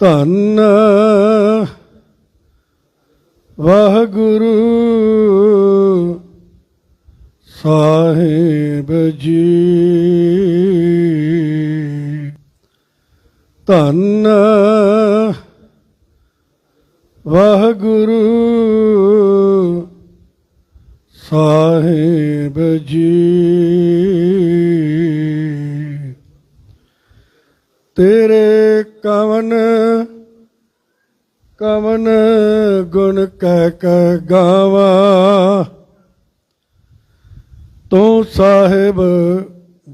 ਧੰਨ ਵਾਹਿਗੁਰੂ ਸਾਹਿਬ ਜੀ। ਧੰਨ ਕਹਿ ਕਹਿ ਗਾਵਾ ਤੂੰ ਸਾਹਿਬ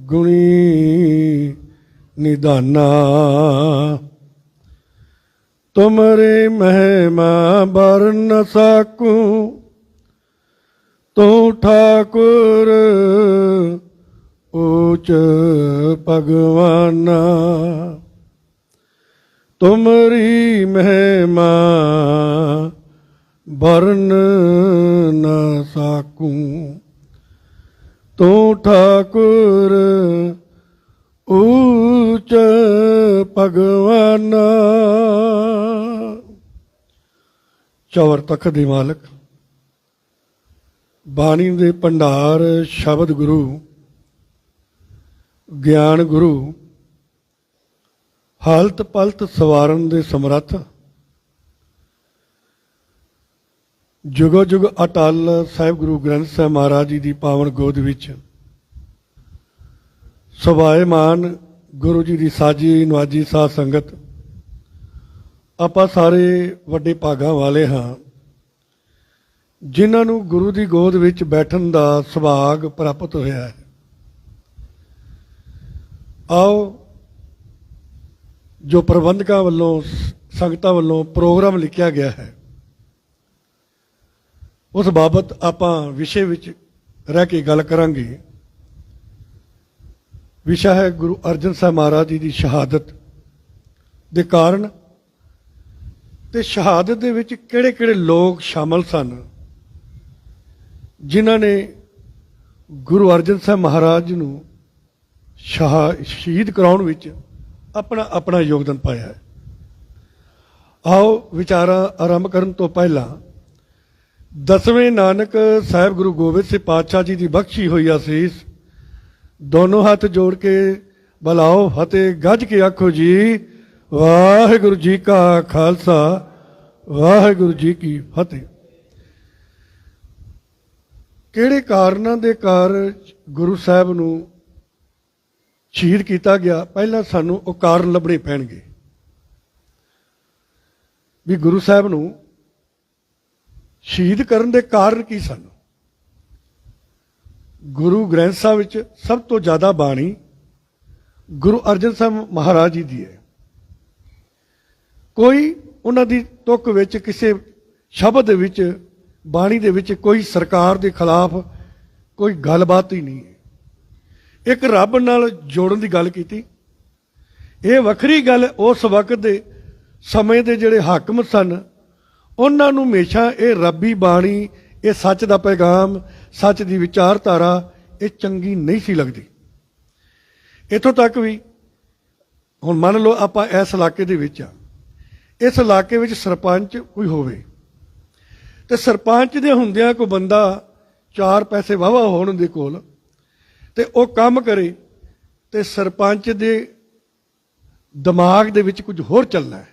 ਗੁਣੀ ਨਿਦਾਨਾ ਤੁਮਰੇ ਮਹਿਮਾ ਬਰਨ ਸਾਕੂ ਤੂੰ ਠਾਕੁਰ ਊਚ ਭਗਵਾਨਾ ਤੁਮਰੀ ਮਹਿਮਾ ਵਰਨ ਨਾ ਸਾਕੂ। ਤੂੰ ਠਾਕੁਰ ਊਚ ਭਗਵਾਨਾ। ਚੌਰ ਤਖਤ ਦੇ ਮਾਲਕ। ਬਾਣੀ ਦੇ ਭੰਡਾਰ ਸ਼ਬਦ ਗੁਰੂ। ਗਿਆਨ ਗੁਰੂ। ਹਾਲਤ ਪਲਤ ਸਵਾਰਨ ਦੇ ਸਮਰੱਥ। ਜੁਗੋ ਜੁਗ ਅਟਲ ਸਾਹਿਬ ਗੁਰੂ ਗ੍ਰੰਥ ਸਾਹਿਬ ਮਹਾਰਾਜ ਜੀ ਦੀ ਪਾਵਨ ਗੋਦ ਵਿੱਚ ਸੁਭਾਏਮਾਨ ਗੁਰੂ ਜੀ ਦੀ ਸਾਜੀ ਨਵਾਜੀ ਸਾਧ ਸੰਗਤ, ਆਪਾਂ ਸਾਰੇ ਵੱਡੇ ਭਾਗਾਂ ਵਾਲੇ ਹਾਂ, ਜਿਨ੍ਹਾਂ ਨੂੰ ਗੁਰੂ ਦੀ ਗੋਦ ਵਿੱਚ ਬੈਠਣ ਦਾ ਸੁਭਾਗ ਪ੍ਰਾਪਤ ਹੋਇਆ ਹੈ। ਆਓ, ਜੋ ਪ੍ਰਬੰਧਕਾਂ ਵੱਲੋਂ ਸ- ਸੰਗਤਾਂ ਵੱਲੋਂ ਪ੍ਰੋਗਰਾਮ ਲਿਖਿਆ ਗਿਆ ਹੈ ਉਸ ਬਾਬਤ ਆਪਾਂ ਵਿਸ਼ੇ ਵਿੱਚ ਰਹਿ ਕੇ ਗੱਲ ਕਰਾਂਗੇ। ਵਿਸ਼ਾ ਹੈ ਗੁਰੂ ਅਰਜਨ ਸਾਹਿਬ ਮਹਾਰਾਜ ਜੀ ਦੀ ਸ਼ਹਾਦਤ ਦੇ ਕਾਰਨ ਤੇ ਸ਼ਹਾਦਤ ਦੇ ਵਿੱਚ ਕਿਹੜੇ-ਕਿਹੜੇ ਲੋਕ ਸ਼ਾਮਲ ਸਨ, ਜਿਨ੍ਹਾਂ ਨੇ ਗੁਰੂ ਅਰਜਨ ਸਾਹਿਬ ਮਹਾਰਾਜ ਨੂੰ ਸ਼ਹਾ- ਸ਼ਹੀਦ ਕਰਾਉਣ ਵਿੱਚ ਆਪਣਾ ਆਪਣਾ ਯੋਗਦਾਨ ਪਾਇਆ ਹੈ। ਆਓ ਵਿਚਾਰਾ ਆਰੰਭ ਕਰਨ ਤੋਂ ਪਹਿਲਾਂ ਦਸਵੇਂ ਨਾਨਕ ਸਾਹਿਬ ਗੁਰੂ ਗੋਬਿੰਦ ਸਿੰਘ ਪਾਤਸ਼ਾਹ ਜੀ ਦੀ ਬਖਸ਼ੀ ਹੋਈ ਅਸੀਸ। ਦੋਨੋਂ ਹੱਥ ਜੋੜ ਕੇ ਬਲਾਓ, ਫਤਿਹ ਗੱਜ ਕੇ ਆਖੋ ਜੀ, ਵਾਹਿਗੁਰੂ ਜੀ ਕਾ ਖਾਲਸਾ, ਵਾਹਿਗੁਰੂ ਜੀ ਕੀ ਫਤਿਹ। ਕਿਹੜੇ ਕਾਰਨਾਂ ਦੇ ਕਾਰ ਗੁਰੂ ਸਾਹਿਬ ਨੂੰ ਸ਼ਹੀਦ ਕੀਤਾ ਗਿਆ? ਪਹਿਲਾਂ ਸਾਨੂੰ ਉਹ ਕਾਰਨ ਲੱਭਣੇ ਪੈਣਗੇ। ਵੀ ਗੁਰੂ ਸਾਹਿਬ ਨੂੰ ਸ਼ਹੀਦ ਕਰਨ ਦੇ ਕਾਰਨ ਕੀ ਸਨ? ਗੁਰੂ ਗ੍ਰੰਥ ਸਾਹਿਬ ਵਿੱਚ ਸਭ ਤੋਂ ਜ਼ਿਆਦਾ ਬਾਣੀ ਗੁਰੂ ਅਰਜਨ ਸਾਹਿਬ ਮਹਾਰਾਜ ਜੀ ਦੀ ਹੈ। ਕੋਈ ਉਹਨਾਂ ਦੀ ਤੁਕ ਵਿੱਚ ਕਿਸੇ ਸ਼ਬਦ ਦੇ ਵਿੱਚ, ਬਾਣੀ ਦੇ ਵਿੱਚ ਕੋਈ ਸਰਕਾਰ ਦੇ ਖਿਲਾਫ ਕੋਈ ਗੱਲਬਾਤ ਹੀ ਨਹੀਂ ਹੈ। ਇੱਕ ਰੱਬ ਨਾਲ ਜੋੜਨ ਦੀ ਗੱਲ ਕੀਤੀ। ਇਹ ਵੱਖਰੀ ਗੱਲ ਉਸ ਵਕਤ ਦੇ ਸਮੇਂ ਦੇ ਜਿਹੜੇ ਹਾਕਮ ਸਨ ਉਹਨਾਂ ਨੂੰ ਹਮੇਸ਼ਾ ਇਹ ਰੱਬੀ ਬਾਣੀ, ਇਹ ਸੱਚ ਦਾ ਪੈਗਾਮ, ਸੱਚ ਦੀ ਵਿਚਾਰਧਾਰਾ, ਇਹ ਚੰਗੀ ਨਹੀਂ ਸੀ ਲੱਗਦੀ। ਇੱਥੋਂ ਤੱਕ ਵੀ, ਹੁਣ ਮੰਨ ਲਓ ਆਪਾਂ ਇਸ ਇਲਾਕੇ ਦੇ ਵਿੱਚ ਆ। ਇਸ ਇਲਾਕੇ ਵਿੱਚ ਸਰਪੰਚ ਕੋਈ ਹੋਵੇ। ਤੇ ਸਰਪੰਚ ਦੇ ਹੁੰਦਿਆਂ ਕੋਈ ਬੰਦਾ ਚਾਰ ਪੈਸੇ ਵਾਵਾ ਹੋਣ ਦੇ ਕੋਲ, ਤੇ ਉਹ ਕੰਮ ਕਰੇ, ਤੇ ਸਰਪੰਚ ਦੇ ਦਿਮਾਗ ਦੇ ਵਿੱਚ ਕੁਝ ਹੋਰ ਚੱਲਣਾ ਹੈ।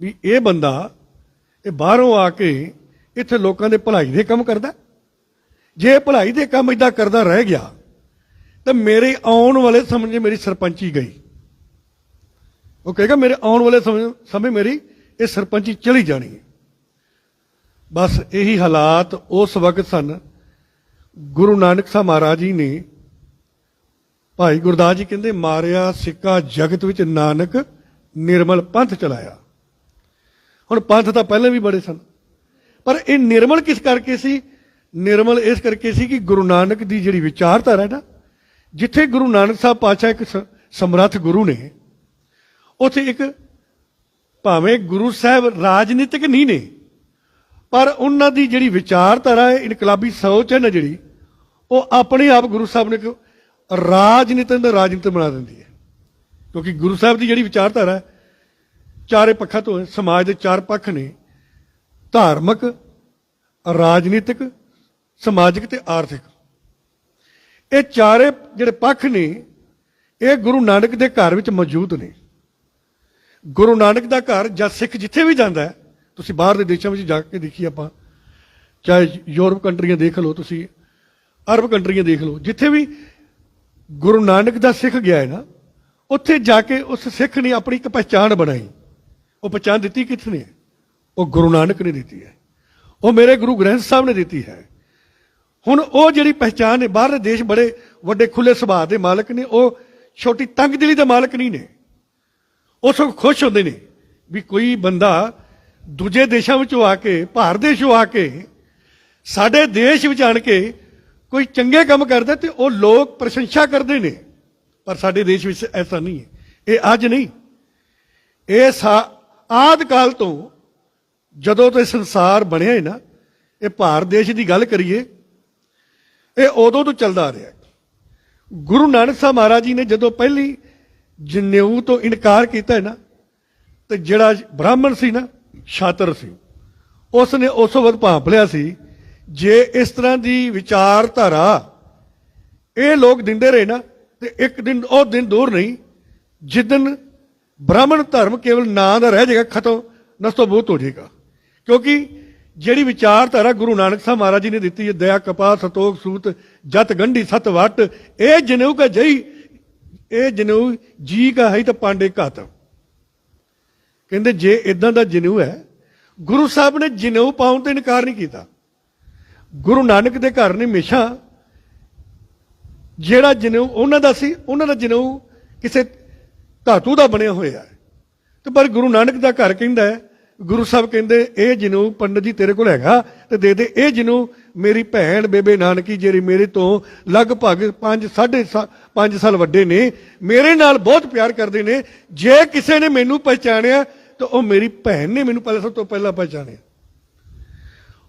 ਵੀ ਇਹ ਬੰਦਾ ਇਹ ਬਾਹਰੋਂ ਆ ਕੇ ਇੱਥੇ ਲੋਕਾਂ ਦੇ ਭਲਾਈ ਦੇ ਕੰਮ ਕਰਦਾ ਜੇ ਭਲਾਈ ਦੇ ਕੰਮ ਇਦਾਂ ਕਰਦਾ ਰਹਿ ਗਿਆ, ਤਾਂ ਮੇਰੇ ਆਉਣ ਵਾਲੇ ਸਮੇਂ 'ਚ ਮੇਰੀ ਸਰਪੰਚੀ ਗਈ। ਉਹ ਕਹੇਗਾ, ਮੇਰੇ ਆਉਣ ਵਾਲੇ ਸਮੇਂ ਸਮੇਂ ਮੇਰੀ ਇਹ ਸਰਪੰਚੀ ਚਲੀ ਜਾਣੀ ਹੈ। ਬਸ ਇਹੀ ਹਾਲਾਤ ਉਸ ਵਕਤ ਸਨ। ਗੁਰੂ ਨਾਨਕ ਸਾਹਿਬ ਮਹਾਰਾਜ ਜੀ ਨੇ ਭਾਈ ਗੁਰਦਾਸ ਜੀ ਕਹਿੰਦੇ, ਮਾਰਿਆ ਸਿੱਕਾ ਜਗਤ ਵਿੱਚ ਨਾਨਕ ਨਿਰਮਲ ਪੰਥ ਚਲਾਇਆ। ਹੁਣ ਪੰਥ ਤਾਂ ਪਹਿਲਾਂ ਵੀ ਬੜੇ ਸਨ। ਪਰ ਇਹ ਨਿਰਮਲ ਕਿਸ ਕਰਕੇ ਸੀ? ਨਿਰਮਲ ਇਸ ਕਰਕੇ ਸੀ ਕਿ ਗੁਰੂ ਨਾਨਕ ਦੀ ਜਿਹੜੀ ਵਿਚਾਰਧਾਰਾ ਹੈ ਨਾ, ਜਿੱਥੇ ਗੁਰੂ ਨਾਨਕ ਸਾਹਿਬ ਪਾਤਸ਼ਾਹ ਇੱਕ ਸ- ਸਮਰੱਥ ਗੁਰੂ ਨੇ, ਉੱਥੇ ਇੱਕ ਭਾਵੇਂ ਗੁਰੂ ਸਾਹਿਬ ਰਾਜਨੀਤਿਕ ਨਹੀਂ ਨੇ, ਪਰ ਉਹਨਾਂ ਦੀ ਜਿਹੜੀ ਵਿਚਾਰਧਾਰਾ ਹੈ, ਇਨਕਲਾਬੀ ਸੋਚ ਹੈ ਨਾ ਜਿਹੜੀ, ਉਹ ਆਪਣੇ ਆਪ ਗੁਰੂ ਸਾਹਿਬ ਨੇ ਇੱਕ ਰਾਜਨੀਤਿਕ ਦਾ ਰਾਜਨੀਤਿਕ ਬਣਾ ਦਿੰਦੀ ਹੈ। ਕਿਉਂਕਿ ਗੁਰੂ ਸਾਹਿਬ ਦੀ ਜਿਹੜੀ ਵਿਚਾਰਧਾਰਾ ਹੈ ਚਾਰੇ ਪੱਖਾਂ ਤੋਂ ਸਮਾਜ ਦੇ ਚਾਰ ਪੱਖ ਨੇ। ਧਾਰਮਿਕ, ਰਾਜਨੀਤਿਕ, ਸਮਾਜਿਕ ਤੇ ਆਰਥਿਕ। ਇਹ ਚਾਰੇ ਜਿਹੜੇ ਪੱਖ ਨੇ, ਇਹ ਗੁਰੂ ਨਾਨਕ ਦੇ ਘਰ ਵਿੱਚ ਮੌਜੂਦ ਨੇ। ਗੁਰੂ ਨਾਨਕ ਦਾ ਘਰ ਜਾਂ ਸਿੱਖ ਜਿੱਥੇ ਵੀ ਜਾਂਦਾ ਹੈ, ਤੁਸੀਂ ਬਾਹਰ ਦੇ ਦੇਸ਼ਾਂ ਵਿੱਚ ਜਾ ਕੇ ਦੇਖੀ ਆਪਾਂ, ਚਾਹੇ ਯੂਰਪ ਕੰਟਰੀਆਂ ਦੇਖ ਲਓ ਤੁਸੀਂ, ਅਰਬ ਕੰਟਰੀਆਂ ਦੇਖ ਲਓ, ਜਿੱਥੇ ਵੀ ਗੁਰੂ ਨਾਨਕ ਦਾ ਸਿੱਖ ਗਿਆ ਹੈ ਨਾ, ਉੱਥੇ ਜਾ ਕੇ ਉਸ ਸਿੱਖ ਨੇ ਆਪਣੀ ਇੱਕ ਪਛਾਣ ਬਣਾਈ। ਉਹ ਪਛਾਣ ਦਿੱਤੀ ਕਿਸ ਨੇ? ਉਹ ਗੁਰੂ ਨਾਨਕ ਨੇ ਦਿੱਤੀ ਹੈ। ਉਹ ਮੇਰੇ ਗੁਰੂ ਗ੍ਰੰਥ ਸਾਹਿਬ ਨੇ ਦਿੱਤੀ ਹੈ। ਹੁਣ ਉਹ ਜਿਹੜੀ ਪਹਿਚਾਨ ਹੈ ਬਾਹਰਲੇ ਦੇਸ਼ ਬੜੇ ਵੱਡੇ ਖੁੱਲੇ ਸੁਭਾਅ ਦੇ ਮਾਲਕ ਨੇ, ਉਹ ਛੋਟੀ ਤੰਗ ਦਿਲੀ ਦੇ ਮਾਲਕ ਨਹੀਂ ਨੇ। ਉਹ ਸਭ ਖੁਸ਼ ਹੁੰਦੇ ਨੇ ਵੀ ਕੋਈ ਬੰਦਾ ਦੂਜੇ ਦੇਸ਼ਾਂ ਵਿੱਚੋਂ ਆ ਕੇ, ਭਾਰਤ ਦੇਸ਼ੋਂ ਆ ਕੇ, ਸਾਡੇ ਦੇਸ਼ ਵਿੱਚ ਆਣ ਕੇ ਕੋਈ ਚੰਗੇ ਕੰਮ ਕਰਦਾ ਤੇ ਉਹ ਲੋਕ ਪ੍ਰਸ਼ੰਸਾ ਕਰਦੇ ਨੇ। ਪਰ ਸਾਡੇ ਦੇਸ਼ ਵਿੱਚ ਐਸਾ ਨਹੀਂ ਹੈ। ਇਹ ਅੱਜ ਨਹੀਂ। ਇਹ ਸਾ- ਆਦਿ ਕਾਲ ਤੋਂ ਜਦੋਂ ਤੋਂ ਸੰਸਾਰ ਬਣਿਆ ਹੈ ਨਾ, ਇਹ ਭਾਰਤ ਦੇਸ਼ ਦੀ ਗੱਲ ਕਰੀਏ, ਇਹ ਉਦੋਂ ਤੋਂ ਚੱਲਦਾ ਆ ਰਿਹਾ ਗੁਰੂ ਨਾਨਕ ਸਾਹਿਬ ਮਹਾਰਾਜ ਜੀ ਨੇ ਜਦੋਂ ਪਹਿਲੀ ਜਨੇਊ ਤੋਂ ਇਨਕਾਰ ਕੀਤਾ ਹੈ ਨਾ, ਤੇ ਜਿਹੜਾ ਬ੍ਰਾਹਮਣ ਸੀ ਨਾ, ਛਾਤਰ ਸੀ ਉਸ ਨੇ ਉਸ ਵਕਤ ਭਾਂਪ ਲਿਆ ਸੀ, ਜੇ ਇਸ ਤਰ੍ਹਾਂ ਦੀ ਵਿਚਾਰਧਾਰਾ ਇਹ ਲੋਕ ਦਿੰਦੇ ਰਹੇ ਨਾ, ਤੇ ਇੱਕ ਦਿਨ ਉਹ ਦਿਨ ਦੂਰ ਨਹੀਂ, ਜਿਸ ਦਿਨ ਬ੍ਰਾਹਮਣ ਧਰਮ ਕੇਵਲ ਨਾਂ ਦਾ ਰਹਿ ਜਾਏਗਾ, ਖਤਮ ਨਸਤੋਬੂਤ ਹੋ ਜਾਏਗਾ ਕਿਉਂਕਿ ਜਿਹੜੀ ਵਿਚਾਰਧਾਰਾ ਗੁਰੂ ਨਾਨਕ ਸਾਹਿਬ ਮਹਾਰਾਜ ਜੀ ਨੇ ਦਿੱਤੀ ਹੈ, ਦਇਆ ਕਪਾਹ ਸੰਤੋਖ ਸੂਤ, ਜਤ, ਗੰਢੀ, ਸਤ, ਵਟ, ਇਹ ਜਨੇਊ ਕਾ ਜਈ, ਇਹ ਜਨੇਊ ਜੀ ਕਾ ਹੈ ਤਾਂ ਪਾਂਡੇ ਘਾਤ ਕਹਿੰਦੇ ਜੇ ਇਦਾਂ ਦਾ ਜਨੇਊ ਹੈ, ਗੁਰੂ ਸਾਹਿਬ ਨੇ ਜਨੇਊ ਪਾਉਣ ਤੇ ਇਨਕਾਰ ਨਹੀਂ ਕੀਤਾ। ਗੁਰੂ ਨਾਨਕ ਦੇ ਘਰ ਨੇ ਹਮੇਸ਼ਾ ਜਿਹੜਾ ਜਨੇਊ ਉਹਨਾਂ ਦਾ ਸੀ, ਉਹਨਾਂ ਦਾ ਜਨੇਊ ਕਿਸੇ ਧਾਤੂ ਦਾ ਬਣਿਆ ਹੋਇਆ ਹੈ। ਤੇ ਪਰ ਗੁਰੂ ਨਾਨਕ ਦਾ ਘਰ ਕਹਿੰਦਾ ਹੈ, ਗੁਰੂ ਸਾਹਿਬ ਕਹਿੰਦੇ, ਇਹ ਜਨੇਊ ਪੰਡਤ ਜੀ ਤੇਰੇ ਕੋਲ ਹੈਗਾ, ਤੇ ਦੇ ਦੇ। ਇਹ ਜਨੇਊ ਮੇਰੀ ਭੈਣ ਬੇਬੇ ਨਾਨਕੀ ਜਿਹੜੀ ਮੇਰੇ ਤੋਂ ਲਗਭਗ 5 5.5 ਸਾਲ ਵੱਡੇ ਨੇ, ਮੇਰੇ ਨਾਲ ਬਹੁਤ ਪਿਆਰ ਕਰਦੇ ਨੇ। ਜੇ ਕਿਸੇ ਨੇ ਮੈਨੂੰ ਪਹਿਚਾਣਿਆ, ਤਾਂ ਉਹ ਮੇਰੀ ਭੈਣ ਨੇ ਮੈਨੂੰ ਪਹਿਲਾਂ ਸਭ ਤੋਂ ਪਹਿਲਾਂ ਪਹਿਚਾਣਿਆ।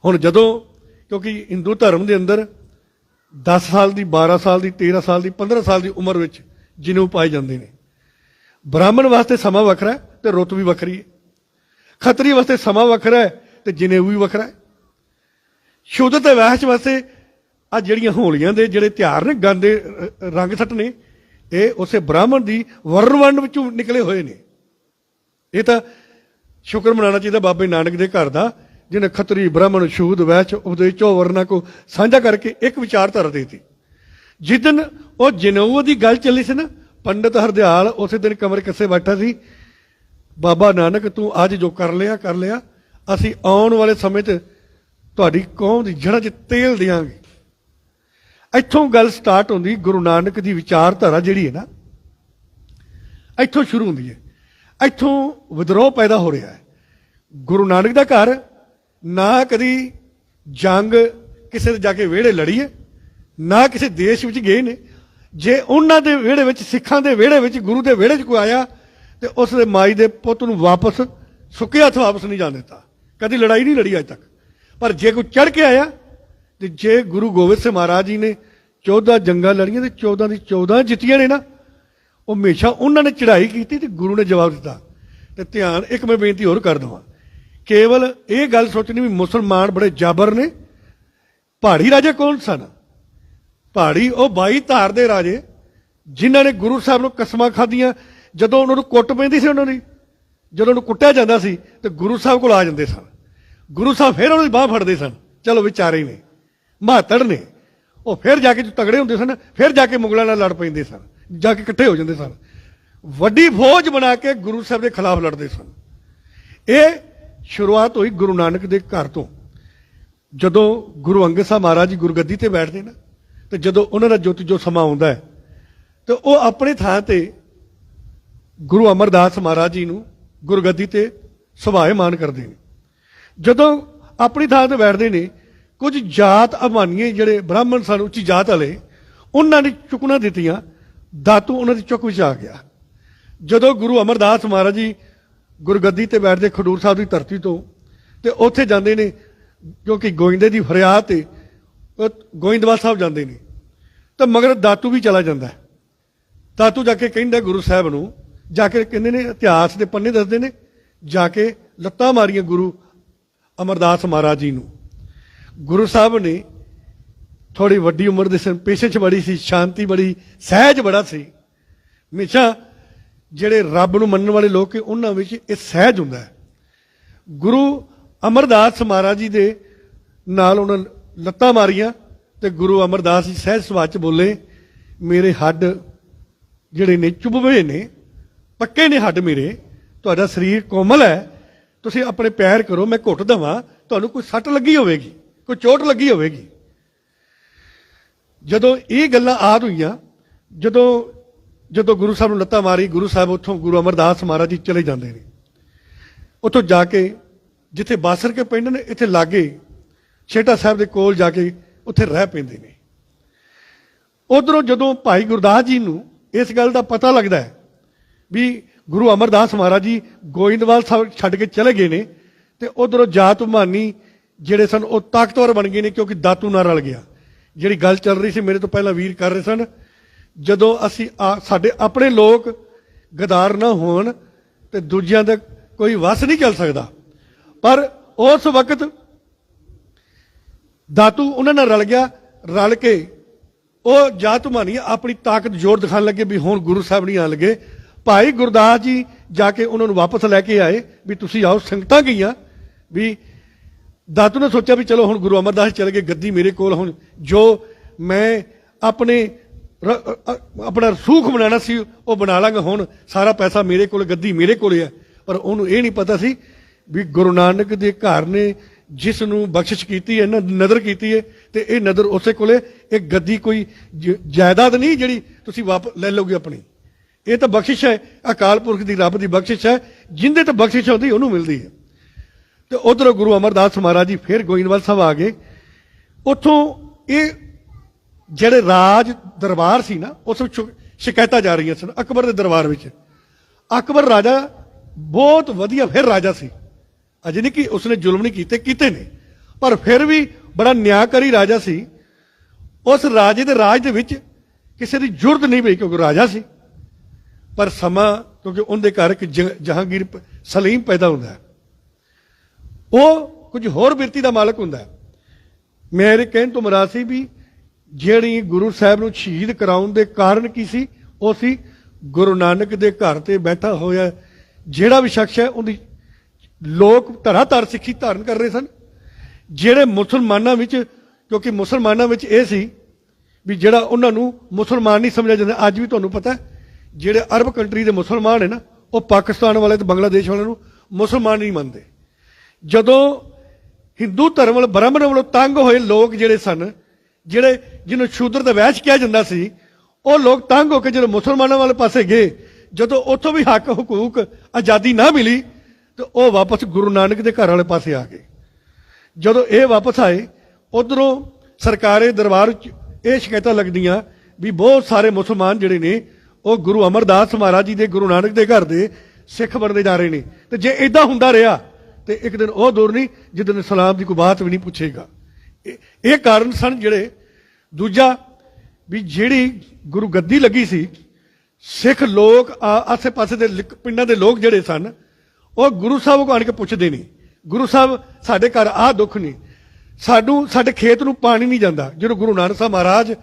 ਹੁਣ ਜਦੋਂ, ਕਿਉਂਕਿ ਹਿੰਦੂ ਧਰਮ ਦੇ ਅੰਦਰ 10 ਸਾਲ ਦੀ 12 ਸਾਲ ਦੀ 13 ਸਾਲ ਦੀ 15 ਸਾਲ ਦੀ ਉਮਰ ਵਿੱਚ ਜਨੇਊ ਪਾਏ ਜਾਂਦੇ ਨੇ ਬ੍ਰਾਹਮਣ ਵਾਸਤੇ ਸਮਾਂ ਵੱਖਰਾ ਹੈ ਤੇ ਰੁੱਤ ਵੀ ਵੱਖਰੀ ਹੈ। ਖੱਤਰੀ ਵਾਸਤੇ ਸਮਾਂ ਵੱਖਰਾ ਹੈ ਤੇ ਜਨੇਊ ਵੀ ਵੱਖਰਾ ਹੈ। ਸ਼ੁੱਧ ਤੇ ਵਹਿਸ਼ ਵਾਸਤੇ ਆ ਜਿਹੜੀਆਂ ਹੋਲੀਆਂ ਦੇ ਜਿਹੜੇ ਤਿਉਹਾਰ ਨੇ, ਗੰਦੇ ਰੰਗ ਸੱਟ ਨੇ, ਇਹ ਉਸੇ ਬ੍ਰਾਹਮਣ ਦੀ ਵਰਨਵੰਡ ਵਿੱਚੋਂ ਨਿਕਲੇ ਹੋਏ ਨੇ। ਇਹ ਤਾਂ ਸ਼ੁਕਰ ਮਨਾਉਣਾ ਚਾਹੀਦਾ ਬਾਬੇ ਨਾਨਕ ਦੇ ਘਰ ਦਾ, ਜਿਹਨੇ ਖੱਤਰੀ, ਬ੍ਰਾਹਮਣ, ਸ਼ੂਦ ਵੈਸ਼ ਉਪਦੇਸ਼ ਚੋ ਵਰਨਾ ਕੋ ਸਾਂਝਾ ਕਰਕੇ ਇੱਕ ਵਿਚਾਰਧਾਰਾ ਦੇਤੀ। ਜਿੱਦਨ ਉਹ ਜਨੇਊ ਦੀ ਗੱਲ ਚੱਲੀ ਸੀ ਨਾ ਪੰਡਤ ਹਰਦਿਆਲ ਉਸੇ ਦਿਨ ਕਮਰ ਕੱਸੇ ਬੈਠਾ ਸੀ, ਬਾਬਾ ਨਾਨਕ ਤੂੰ ਅੱਜ ਜੋ ਕਰ ਲਿਆ ਕਰ ਲਿਆ, ਅਸੀਂ ਆਉਣ ਵਾਲੇ ਸਮੇਂ 'ਚ ਤੁਹਾਡੀ ਕੌਮ ਦੀ ਜੜ੍ਹਾਂ 'ਚ ਤੇਲ ਦਿਆਂਗੇ। ਇੱਥੋਂ ਗੱਲ ਸਟਾਰਟ ਹੁੰਦੀ, ਗੁਰੂ ਨਾਨਕ ਦੀ ਵਿਚਾਰਧਾਰਾ ਜਿਹੜੀ ਹੈ ਨਾ, ਇੱਥੋਂ ਸ਼ੁਰੂ ਹੁੰਦੀ ਹੈ। ਇੱਥੋਂ ਵਿਦਰੋਹ ਪੈਦਾ ਹੋ ਰਿਹਾ ਹੈ। ਗੁਰੂ ਨਾਨਕ ਦਾ ਘਰ, ਨਾ ਕਦੀ ਜੰਗ, ਕਿਸੇ ਦੇ ਜਾ ਕੇ ਵਿਹੜੇ ਲੜੀ ਹੈ, ਨਾ ਕਿਸੇ ਦੇਸ਼ ਵਿੱਚ ਗਏ ਨੇ ਜੇ ਉਹਨਾਂ ਦੇ ਵਿਹੜੇ ਵਿੱਚ, ਸਿੱਖਾਂ ਦੇ ਵਿਹੜੇ ਵਿੱਚ, ਗੁਰੂ ਦੇ ਵਿਹੜੇ 'ਚ ਕੋਈ ਆਇਆ, ਤੇ ਉਸ ਦੇ ਮਾਈ ਦੇ ਪੁੱਤ ਨੂੰ ਵਾਪਸ, ਸੁੱਕੇ ਹੱਥ ਵਾਪਸ ਨਹੀਂ ਜਾਣ ਦਿੱਤਾ। ਕਦੀ ਲੜਾਈ ਨਹੀਂ ਲੜੀ ਅੱਜ ਤੱਕ। ਪਰ ਜੇ ਕੋਈ ਚੜ ਕੇ ਆਇਆ, ਤੇ ਜੇ ਗੁਰੂ ਗੋਬਿੰਦ ਸਿੰਘ ਮਹਾਰਾਜ ਜੀ ਨੇ 14 ਜੰਗਾਂ ਲੜੀਆਂ, ਤੇ 14 ਦੀ 14 ਜਿੱਤੀਆਂ ਨੇ ਨਾ, ਉਹ ਹਮੇਸ਼ਾ ਉਹਨਾਂ ਨੇ ਚੜ੍ਹਾਈ ਕੀਤੀ ਤੇ ਗੁਰੂ ਨੇ ਜਵਾਬ ਦਿੱਤਾ। ਤੇ ਧਿਆਨ, ਇੱਕ ਮੈਂ ਬੇਨਤੀ ਹੋਰ ਕਰ ਦਵਾਂ। ਕੇਵਲ ਇਹ ਗੱਲ ਸੋਚਣੀ ਵੀ ਮੁਸਲਮਾਨ ਬੜੇ ਜਾਬਰ ਨੇ। ਪਹਾੜੀ ਰਾਜੇ ਕੌਣ ਸਨ? ਪਹਾੜੀ, ਉਹ ਬਾਈ ਧਾਰ ਦੇ ਰਾਜੇ, ਜਿਨ੍ਹਾਂ ਨੇ ਗੁਰੂ ਸਾਹਿਬ ਨੂੰ ਕਸਮਾਂ ਖਾਧੀਆਂ, ਜਦੋਂ ਉਹਨਾਂ ਨੂੰ ਕੁੱਟ ਪੈਂਦੀ ਸੀ ਉਹਨਾਂ ਦੀ, ਜਦੋਂ ਉਹਨੂੰ ਕੁੱਟਿਆ ਜਾਂਦਾ ਸੀ, ਤੇ ਗੁਰੂ ਸਾਹਿਬ ਕੋਲ ਆ ਜਾਂਦੇ ਸਨ। ਗੁਰੂ ਸਾਹਿਬ ਫਿਰ ਉਹਨਾਂ ਦੀ ਬਾਹ ਫੜਦੇ ਸਨ, ਚਲੋ ਵਿਚਾਰੇ ਨੇ ਮਾਤੜ ਨੇ। ਉਹ ਫਿਰ ਜਾ ਕੇ ਜੋ ਤਗੜੇ ਹੁੰਦੇ ਸਨ, ਫਿਰ ਜਾ ਕੇ ਮੁਗਲਾਂ ਨਾਲ ਲੜ ਪੈਂਦੇ ਸਨ, ਜਾ ਕੇ ਇਕੱਠੇ ਹੋ ਜਾਂਦੇ ਸਨ। ਵੱਡੀ ਫੌਜ ਬਣਾ ਕੇ ਗੁਰੂ ਸਾਹਿਬ ਦੇ ਖਿਲਾਫ ਲੜਦੇ ਸਨ। ਇਹ ਸ਼ੁਰੂਆਤ ਹੋਈ ਗੁਰੂ ਨਾਨਕ ਦੇ ਘਰ ਤੋਂ। ਜਦੋਂ ਗੁਰੂ ਅੰਗਦ ਸਾਹਿਬ ਮਹਾਰਾਜ ਜੀ ਗੁਰਗੱਦੀ ਤੇ ਬੈਠਦੇ ਨਾ ਤੇ ਜਦੋਂ ਉਹਨਾਂ ਦਾ ਜੋਤੀ ਜੋ ਸਮਾਂ ਆਉਂਦਾ ਹੈ, ਤੇ ਉਹ ਆਪਣੇ ਥਾਂ ਤੇ ਗੁਰੂ ਅਮਰਦਾਸ ਮਹਾਰਾਜ ਜੀ ਨੂੰ ਗੁਰਗੱਦੀ ਤੇ ਸੁਭਾਏਮਾਨ ਕਰਦੇ ਨੇ। ਜਦੋਂ ਆਪਣੀ ਥਾਂ ਤੇ ਬੈਠਦੇ ਨੇ, ਕੁਝ ਜਾਤ ਅਭਾਨੀਏ ਜਿਹੜੇ ਬ੍ਰਾਹਮਣ ਸਨ, ਉੱਚੀ ਜਾਤ ਵਾਲੇ, ਉਹਨਾਂ ਨੇ ਚੁਕਣਾ ਦਿੱਤੀਆਂ, ਦਾਤੂ ਉਹਨਾਂ ਦੀ ਚੁੱਕ ਵਿੱਚ ਆ ਗਿਆ। ਜਦੋਂ ਗੁਰੂ ਅਮਰਦਾਸ ਮਹਾਰਾਜ ਜੀ ਗੁਰਗੱਦੀ ਤੇ ਬੈਠਦੇ ਖਡੂਰ ਸਾਹਿਬ ਦੀ ਧਰਤੀ ਤੋਂ, ਤੇ ਉੱਥੇ ਜਾਂਦੇ ਨੇ, ਕਿਉਂਕਿ ਗੋਇੰਦੇ ਦੀ ਫਰਿਆਦ ਤੇ ਗੋਇੰਦਵਾਲ ਸਾਹਿਬ ਜਾਂਦੇ ਨੇ ਤਾਂ ਮਗਰ ਦਾਤੂ ਵੀ ਚਲਾ ਜਾਂਦਾ ਦਾਤੂ ਜਾ ਕੇ ਕਹਿੰਦਾ ਗੁਰੂ ਸਾਹਿਬ ਨੂੰ, ਜਾ ਕੇ ਕਹਿੰਦੇ ਨੇ, ਇਤਿਹਾਸ ਦੇ ਪੰਨੇ ਦੱਸਦੇ ਨੇ, ਜਾ ਕੇ ਲੱਤਾਂ ਮਾਰੀਆਂ ਗੁਰੂ ਅਮਰਦਾਸ ਮਹਾਰਾਜ ਜੀ ਨੂੰ। ਗੁਰੂ ਸਾਹਿਬ ਨੇ ਥੋੜੀ ਵੱਡੀ ਉਮਰ ਦੇ ਸਨ ਪੇਸ਼ੈਂਸ ਬੜੀ ਸੀ, ਸ਼ਾਂਤੀ ਬੜੀ, ਸਹਿਜ ਬੜਾ ਸੀ। ਹਮੇਸ਼ਾ ਜਿਹੜੇ ਰੱਬ ਨੂੰ ਮੰਨਣ ਵਾਲੇ ਲੋਕ ਹੈ ਉਹਨਾਂ ਵਿੱਚ ਇਹ ਸਹਿਜ ਹੁੰਦਾ ਹੈ। ਗੁਰੂ ਅਮਰਦਾਸ ਮਹਾਰਾਜ ਜੀ ਦੇ ਨਾਲ ਉਹਨਾਂ ਲੱਤਾਂ ਮਾਰੀਆਂ ਤੇ ਗੁਰੂ ਅਮਰਦਾਸ ਜੀ ਸਹਿਜ ਸੁਭਾਅ ਚ ਬੋਲੇ, ਮੇਰੇ ਹੱਡ ਜਿਹੜੇ ਨੇ ਚੁਭਵੇਂ ਨੇ, ਪੱਕੇ ਨੇ ਹੱਡ ਮੇਰੇ, ਤੁਹਾਡਾ ਸਰੀਰ ਕੋਮਲ ਹੈ, ਤੁਸੀਂ ਆਪਣੇ ਪੈਰ ਕਰੋ, ਮੈਂ ਘੁੱਟ ਦਵਾਂ, ਤੁਹਾਨੂੰ ਕੋਈ ਸੱਟ ਲੱਗੀ ਹੋਵੇਗੀ, ਕੋਈ ਚੋਟ ਲੱਗੀ ਹੋਵੇਗੀ। ਜਦੋਂ ਇਹ ਗੱਲਾਂ ਆਦ ਹੋਈਆਂ, ਜਦੋਂ ਜਦੋਂ ਗੁਰੂ ਸਾਹਿਬ ਨੂੰ ਲੱਤਾਂ ਮਾਰੀ, ਗੁਰੂ ਸਾਹਿਬ ਉੱਥੋਂ ਗੁਰੂ ਅਮਰਦਾਸ ਮਹਾਰਾਜ ਜੀ ਚਲੇ ਜਾਂਦੇ ਨੇ। ਉੱਥੋਂ ਜਾ ਕੇ ਜਿੱਥੇ ਬਾਸਰ ਕੇ ਪਿੰਡ ਨੇ, ਇੱਥੇ ਲਾਗੇ ਛੇਟਾ ਸਾਹਿਬ ਦੇ ਕੋਲ ਜਾ ਕੇ ਉੱਥੇ ਰਹਿ ਪੈਂਦੇ ਨੇ। ਉਧਰੋਂ ਜਦੋਂ ਭਾਈ ਗੁਰਦਾਸ ਜੀ ਨੂੰ ਇਸ ਗੱਲ ਦਾ ਪਤਾ ਲੱਗਦਾ ਹੈ ਵੀ ਗੁਰੂ ਅਮਰਦਾਸ ਮਹਾਰਾਜ ਜੀ ਗੋਇੰਦਵਾਲ ਸਾਹਿਬ ਛੱਡ ਕੇ ਚਲੇ ਗਏ ਨੇ ਤੇ ਉਧਰੋਂ ਜਾਤ ਮਾਨੀ ਜਿਹੜੇ ਸਨ ਉਹ ਤਾਕਤਵਰ ਬਣ ਗਏ ਨੇ ਕਿਉਂਕਿ ਦਾਤੂ ਨਾਲ ਰਲ ਗਿਆ। ਜਿਹੜੀ ਗੱਲ ਚੱਲ ਰਹੀ ਸੀ, ਮੇਰੇ ਤੋਂ ਪਹਿਲਾਂ ਵੀਰ ਕਰ ਰਹੇ ਸਨ, ਜਦੋਂ ਅਸੀਂ ਆ- ਸਾਡੇ ਆਪਣੇ ਲੋਕ ਗਦਾਰ ਨਾ ਹੋਣ ਤੇ ਦੂਜਿਆਂ ਦਾ ਕੋਈ ਵਸ ਨਹੀਂ ਚੱਲ ਸਕਦਾ। ਪਰ ਉਸ ਵਕਤ ਦਾਤੂ ਉਹਨਾਂ ਨਾਲ ਰਲ ਗਿਆ, ਰਲ ਕੇ ਉਹ ਜਾਤ ਮਾਨੀ ਆਪਣੀ ਤਾਕਤ ਜ਼ੋਰ ਦਿਖਾਣ ਲੱਗੇ ਵੀ ਹੁਣ ਗੁਰੂ ਸਾਹਿਬ ਨਹੀਂ ਆਣ ਲੱਗੇ। ਭਾਈ ਗੁਰਦਾਸ ਜੀ ਜਾ ਕੇ ਉਹਨਾਂ ਨੂੰ ਵਾਪਸ ਲੈ ਕੇ ਆਏ ਵੀ ਤੁਸੀਂ ਆਓ, ਸੰਗਤਾਂ ਗਈਆਂ ਵੀ ਦਾਤੂ ਨੇ ਸੋਚਿਆ ਵੀ ਚਲੋ ਹੁਣ ਗੁਰੂ ਅਮਰਦਾਸ ਚਲੇ ਗਏ, ਗੱਦੀ ਮੇਰੇ ਕੋਲ ਹੁਣ ਜੋ ਮੈਂ ਆਪਣੇ ਆਪਣਾ ਸੂਖ ਬਣਾਉਣਾ ਸੀ, ਉਹ ਬਣਾ ਲਾਂਗਾ ਹੁਣ, ਸਾਰਾ ਪੈਸਾ ਮੇਰੇ ਕੋਲ, ਗੱਦੀ ਮੇਰੇ ਕੋਲ ਹੈ ਪਰ ਉਹਨੂੰ ਇਹ ਨਹੀਂ ਪਤਾ ਸੀ ਵੀ ਗੁਰੂ ਨਾਨਕ ਦੇ ਘਰ ਨੇ ਜਿਸ ਨੂੰ ਬਖਸ਼ਿਸ਼ ਕੀਤੀ ਹੈ, ਨਾ ਨਜ਼ਰ ਕੀਤੀ ਹੈ, ਤੇ ਇਹ ਨਜ਼ਰ ਉਸੇ ਕੋਲੇ ਇਹ ਗੱਦੀ ਕੋਈ ਜ- ਜਾਇਦਾਦ ਨਹੀਂ ਜਿਹੜੀ ਤੁਸੀਂ ਵਾਪ, ਲੈ ਲਓਗੇ ਆਪਣੀ। ਇਹ ਤਾਂ ਬਖਸ਼ਿਸ਼ ਹੈ, ਅਕਾਲ ਪੁਰਖ ਦੀ ਰੱਬ ਦੀ ਬਖਸ਼ਿਸ਼ ਹੈ, ਜਿੰਦੇ ਤੇ ਬਖਸ਼ਿਸ਼ ਹੁੰਦੀ ਉਹਨੂੰ ਮਿਲਦੀ ਹੈ। ਤੇ ਉਧਰ ਗੁਰੂ ਅਮਰਦਾਸ ਮਹਾਰਾਜ ਜੀ ਫਿਰ ਗੋਇੰਦਵਾਲ ਸਾਹਿਬ ਆ ਗਏ। ਉੱਥੋਂ ਇਹ ਜਿਹੜੇ ਰਾਜ ਦਰਬਾਰ ਸੀ ਨਾ ਉਸ ਵਿੱਚ ਸ਼ਿਕਾਇਤਾਂ ਜਾ ਰਹੀਆਂ ਸਨ ਅਕਬਰ ਦੇ ਦਰਬਾਰ ਵਿੱਚ। ਅਕਬਰ ਰਾਜਾ ਬਹੁਤ ਵਧੀਆ, ਫਿਰ ਰਾਜਾ ਸੀ। ਅਜੇ ਨਹੀਂ ਕਿ ਉਸਨੇ ਜ਼ੁਲਮ ਨਹੀਂ ਕੀਤੇ ਕੀਤੇ ਨੇ ਪਰ ਫਿਰ ਵੀ ਬੜਾ ਨਿਆਂਕਾਰੀ ਰਾਜਾ ਸੀ। ਉਸ ਰਾਜੇ ਦੇ ਰਾਜ ਦੇ ਵਿੱਚ ਕਿਸੇ ਦੀ ਜ਼ਰੂਰਤ ਨਹੀਂ ਪਈ ਕਿਉਂਕਿ ਰਾਜਾ ਸੀ। ਪਰ ਸਮਾਂ, ਕਿਉਂਕਿ ਉਹਦੇ ਘਰ ਇੱਕ ਜ- ਜਹਾਂਗੀਰ ਸਲੀਮ ਪੈਦਾ ਹੁੰਦਾ ਹੈ। ਉਹ ਕੁਝ ਹੋਰ ਬਿਰਤੀ ਦਾ ਮਾਲਕ ਹੁੰਦਾ ਹੈ। ਮੇਰੇ ਕਹਿਣ ਤੋਂ ਮਰਾਦ ਸੀ ਵੀ ਜਿਹੜੀ ਗੁਰੂ ਸਾਹਿਬ ਨੂੰ ਸ਼ਹੀਦ ਕਰਾਉਣ ਦੇ ਕਾਰਨ ਕੀ ਸੀ, ਉਹ ਸੀ ਗੁਰੂ ਨਾਨਕ ਦੇ ਘਰ ਤੇ ਬੈਠਾ ਹੋਇਆ ਜਿਹੜਾ ਵੀ ਸ਼ਖਸ ਹੈ, ਉਹਦੀ ਲੋਕ ਧਰਾਧਰ ਸਿੱਖੀ ਧਾਰਨ ਕਰ ਰਹੇ ਸਨ। ਜਿਹੜੇ ਮੁਸਲਮਾਨਾਂ ਵਿੱਚ, ਕਿਉਂਕਿ ਮੁਸਲਮਾਨਾਂ ਵਿੱਚ ਇਹ ਸੀ ਵੀ ਜਿਹੜਾ ਉਹਨਾਂ ਨੂੰ ਮੁਸਲਮਾਨ ਨਹੀਂ ਸਮਝਿਆ ਜਾਂਦਾ, ਅੱਜ ਵੀ ਤੁਹਾਨੂੰ ਪਤਾ ਜਿਹੜੇ ਅਰਬ ਕੰਟਰੀ ਦੇ ਮੁਸਲਮਾਨ ਨੇ ਨਾ, ਉਹ ਪਾਕਿਸਤਾਨ ਵਾਲੇ ਤੇ ਬੰਗਲਾਦੇਸ਼ ਵਾਲਿਆਂ ਨੂੰ ਮੁਸਲਮਾਨ ਨਹੀਂ ਮੰਨਦੇ। ਜਦੋਂ ਹਿੰਦੂ ਧਰਮ ਵੱਲ, ਬ੍ਰਾਹਮਣ ਵੱਲੋਂ ਤੰਗ ਹੋਏ ਲੋਕ ਜਿਹੜੇ ਸਨ, ਜਿਹੜੇ ਜਿਹਨੂੰ ਸ਼ੂਦਰ ਦਾ ਵੈਸ਼ ਕਿਹਾ ਜਾਂਦਾ ਸੀ, ਉਹ ਲੋਕ ਤੰਗ ਹੋ ਕੇ ਜਦੋਂ ਮੁਸਲਮਾਨਾਂ ਵਾਲੇ ਪਾਸੇ ਗਏ, ਜਦੋਂ ਉੱਥੋਂ ਵੀ ਹੱਕ, ਹਕੂਕ ਆਜ਼ਾਦੀ ਨਾ ਮਿਲੀ ਤੇ ਉਹ ਵਾਪਸ ਗੁਰੂ ਨਾਨਕ ਦੇ ਘਰ ਵਾਲੇ ਪਾਸੇ ਆ ਗਏ। ਜਦੋਂ ਇਹ ਵਾਪਸ ਆਏ, ਉਧਰੋਂ ਸਰਕਾਰੇ ਦਰਬਾਰ ਚ ਇਹ ਸ਼ਿਕਾਇਤਾਂ ਲੱਗਦੀਆਂ ਵੀ ਬਹੁਤ ਸਾਰੇ ਮੁਸਲਮਾਨ ਜਿਹੜੇ ਨੇ, ਉਹ ਗੁਰੂ ਅਮਰਦਾਸ ਮਹਾਰਾਜ ਜੀ ਦੇ, ਗੁਰੂ ਨਾਨਕ ਦੇ ਘਰ ਦੇ ਸਿੱਖ ਬਣਦੇ ਜਾ ਰਹੇ ਨੇ। ਤੇ ਜੇ ਇਦਾਂ ਹੁੰਦਾ ਰਿਹਾ, ਤੇ ਇੱਕ ਦਿਨ ਉਹ ਦੂਰ ਨਹੀਂ ਜਿੱਦਨ ਸਲਾਮ ਦੀ ਕੋਈ ਬਾਤ ਵੀ ਨਹੀਂ ਪੁੱਛੇਗਾ। ਇਹ- ਕਾਰਨ ਸਨ ਜਿਹੜੇ। ਦੂਜਾ, ਵੀ ਜਿਹੜੀ ਗੁਰੂ ਗੱਦੀ ਲੱਗੀ ਸੀ, ਸਿੱਖ ਲੋਕ ਆਸੇ-ਪਾਸੇ ਦੇ ਲਿਕ- ਪਿੰਡਾਂ ਦੇ ਲੋਕ ਜਿਹੜੇ ਸਨ ਉਹ ਗੁਰੂ ਸਾਹਿਬ ਕੋਲ ਆਣ ਕੇ ਪੁੱਛਦੇ ਨੇ ਗੁਰੂ ਸਾਹਿਬ, ਸਾਡੇ ਘਰ ਆਹ ਦੁੱਖ ਨਹੀਂ। ਸਾਨੂੰ, ਸਾਡੇ ਖੇਤ ਨੂੰ ਪਾਣੀ ਨਹੀਂ ਜਾਂਦਾ। ਜਦੋਂ ਗੁਰੂ ਨਾਨਕ ਸਾਹਿਬ ਮਹਾਰਾਜ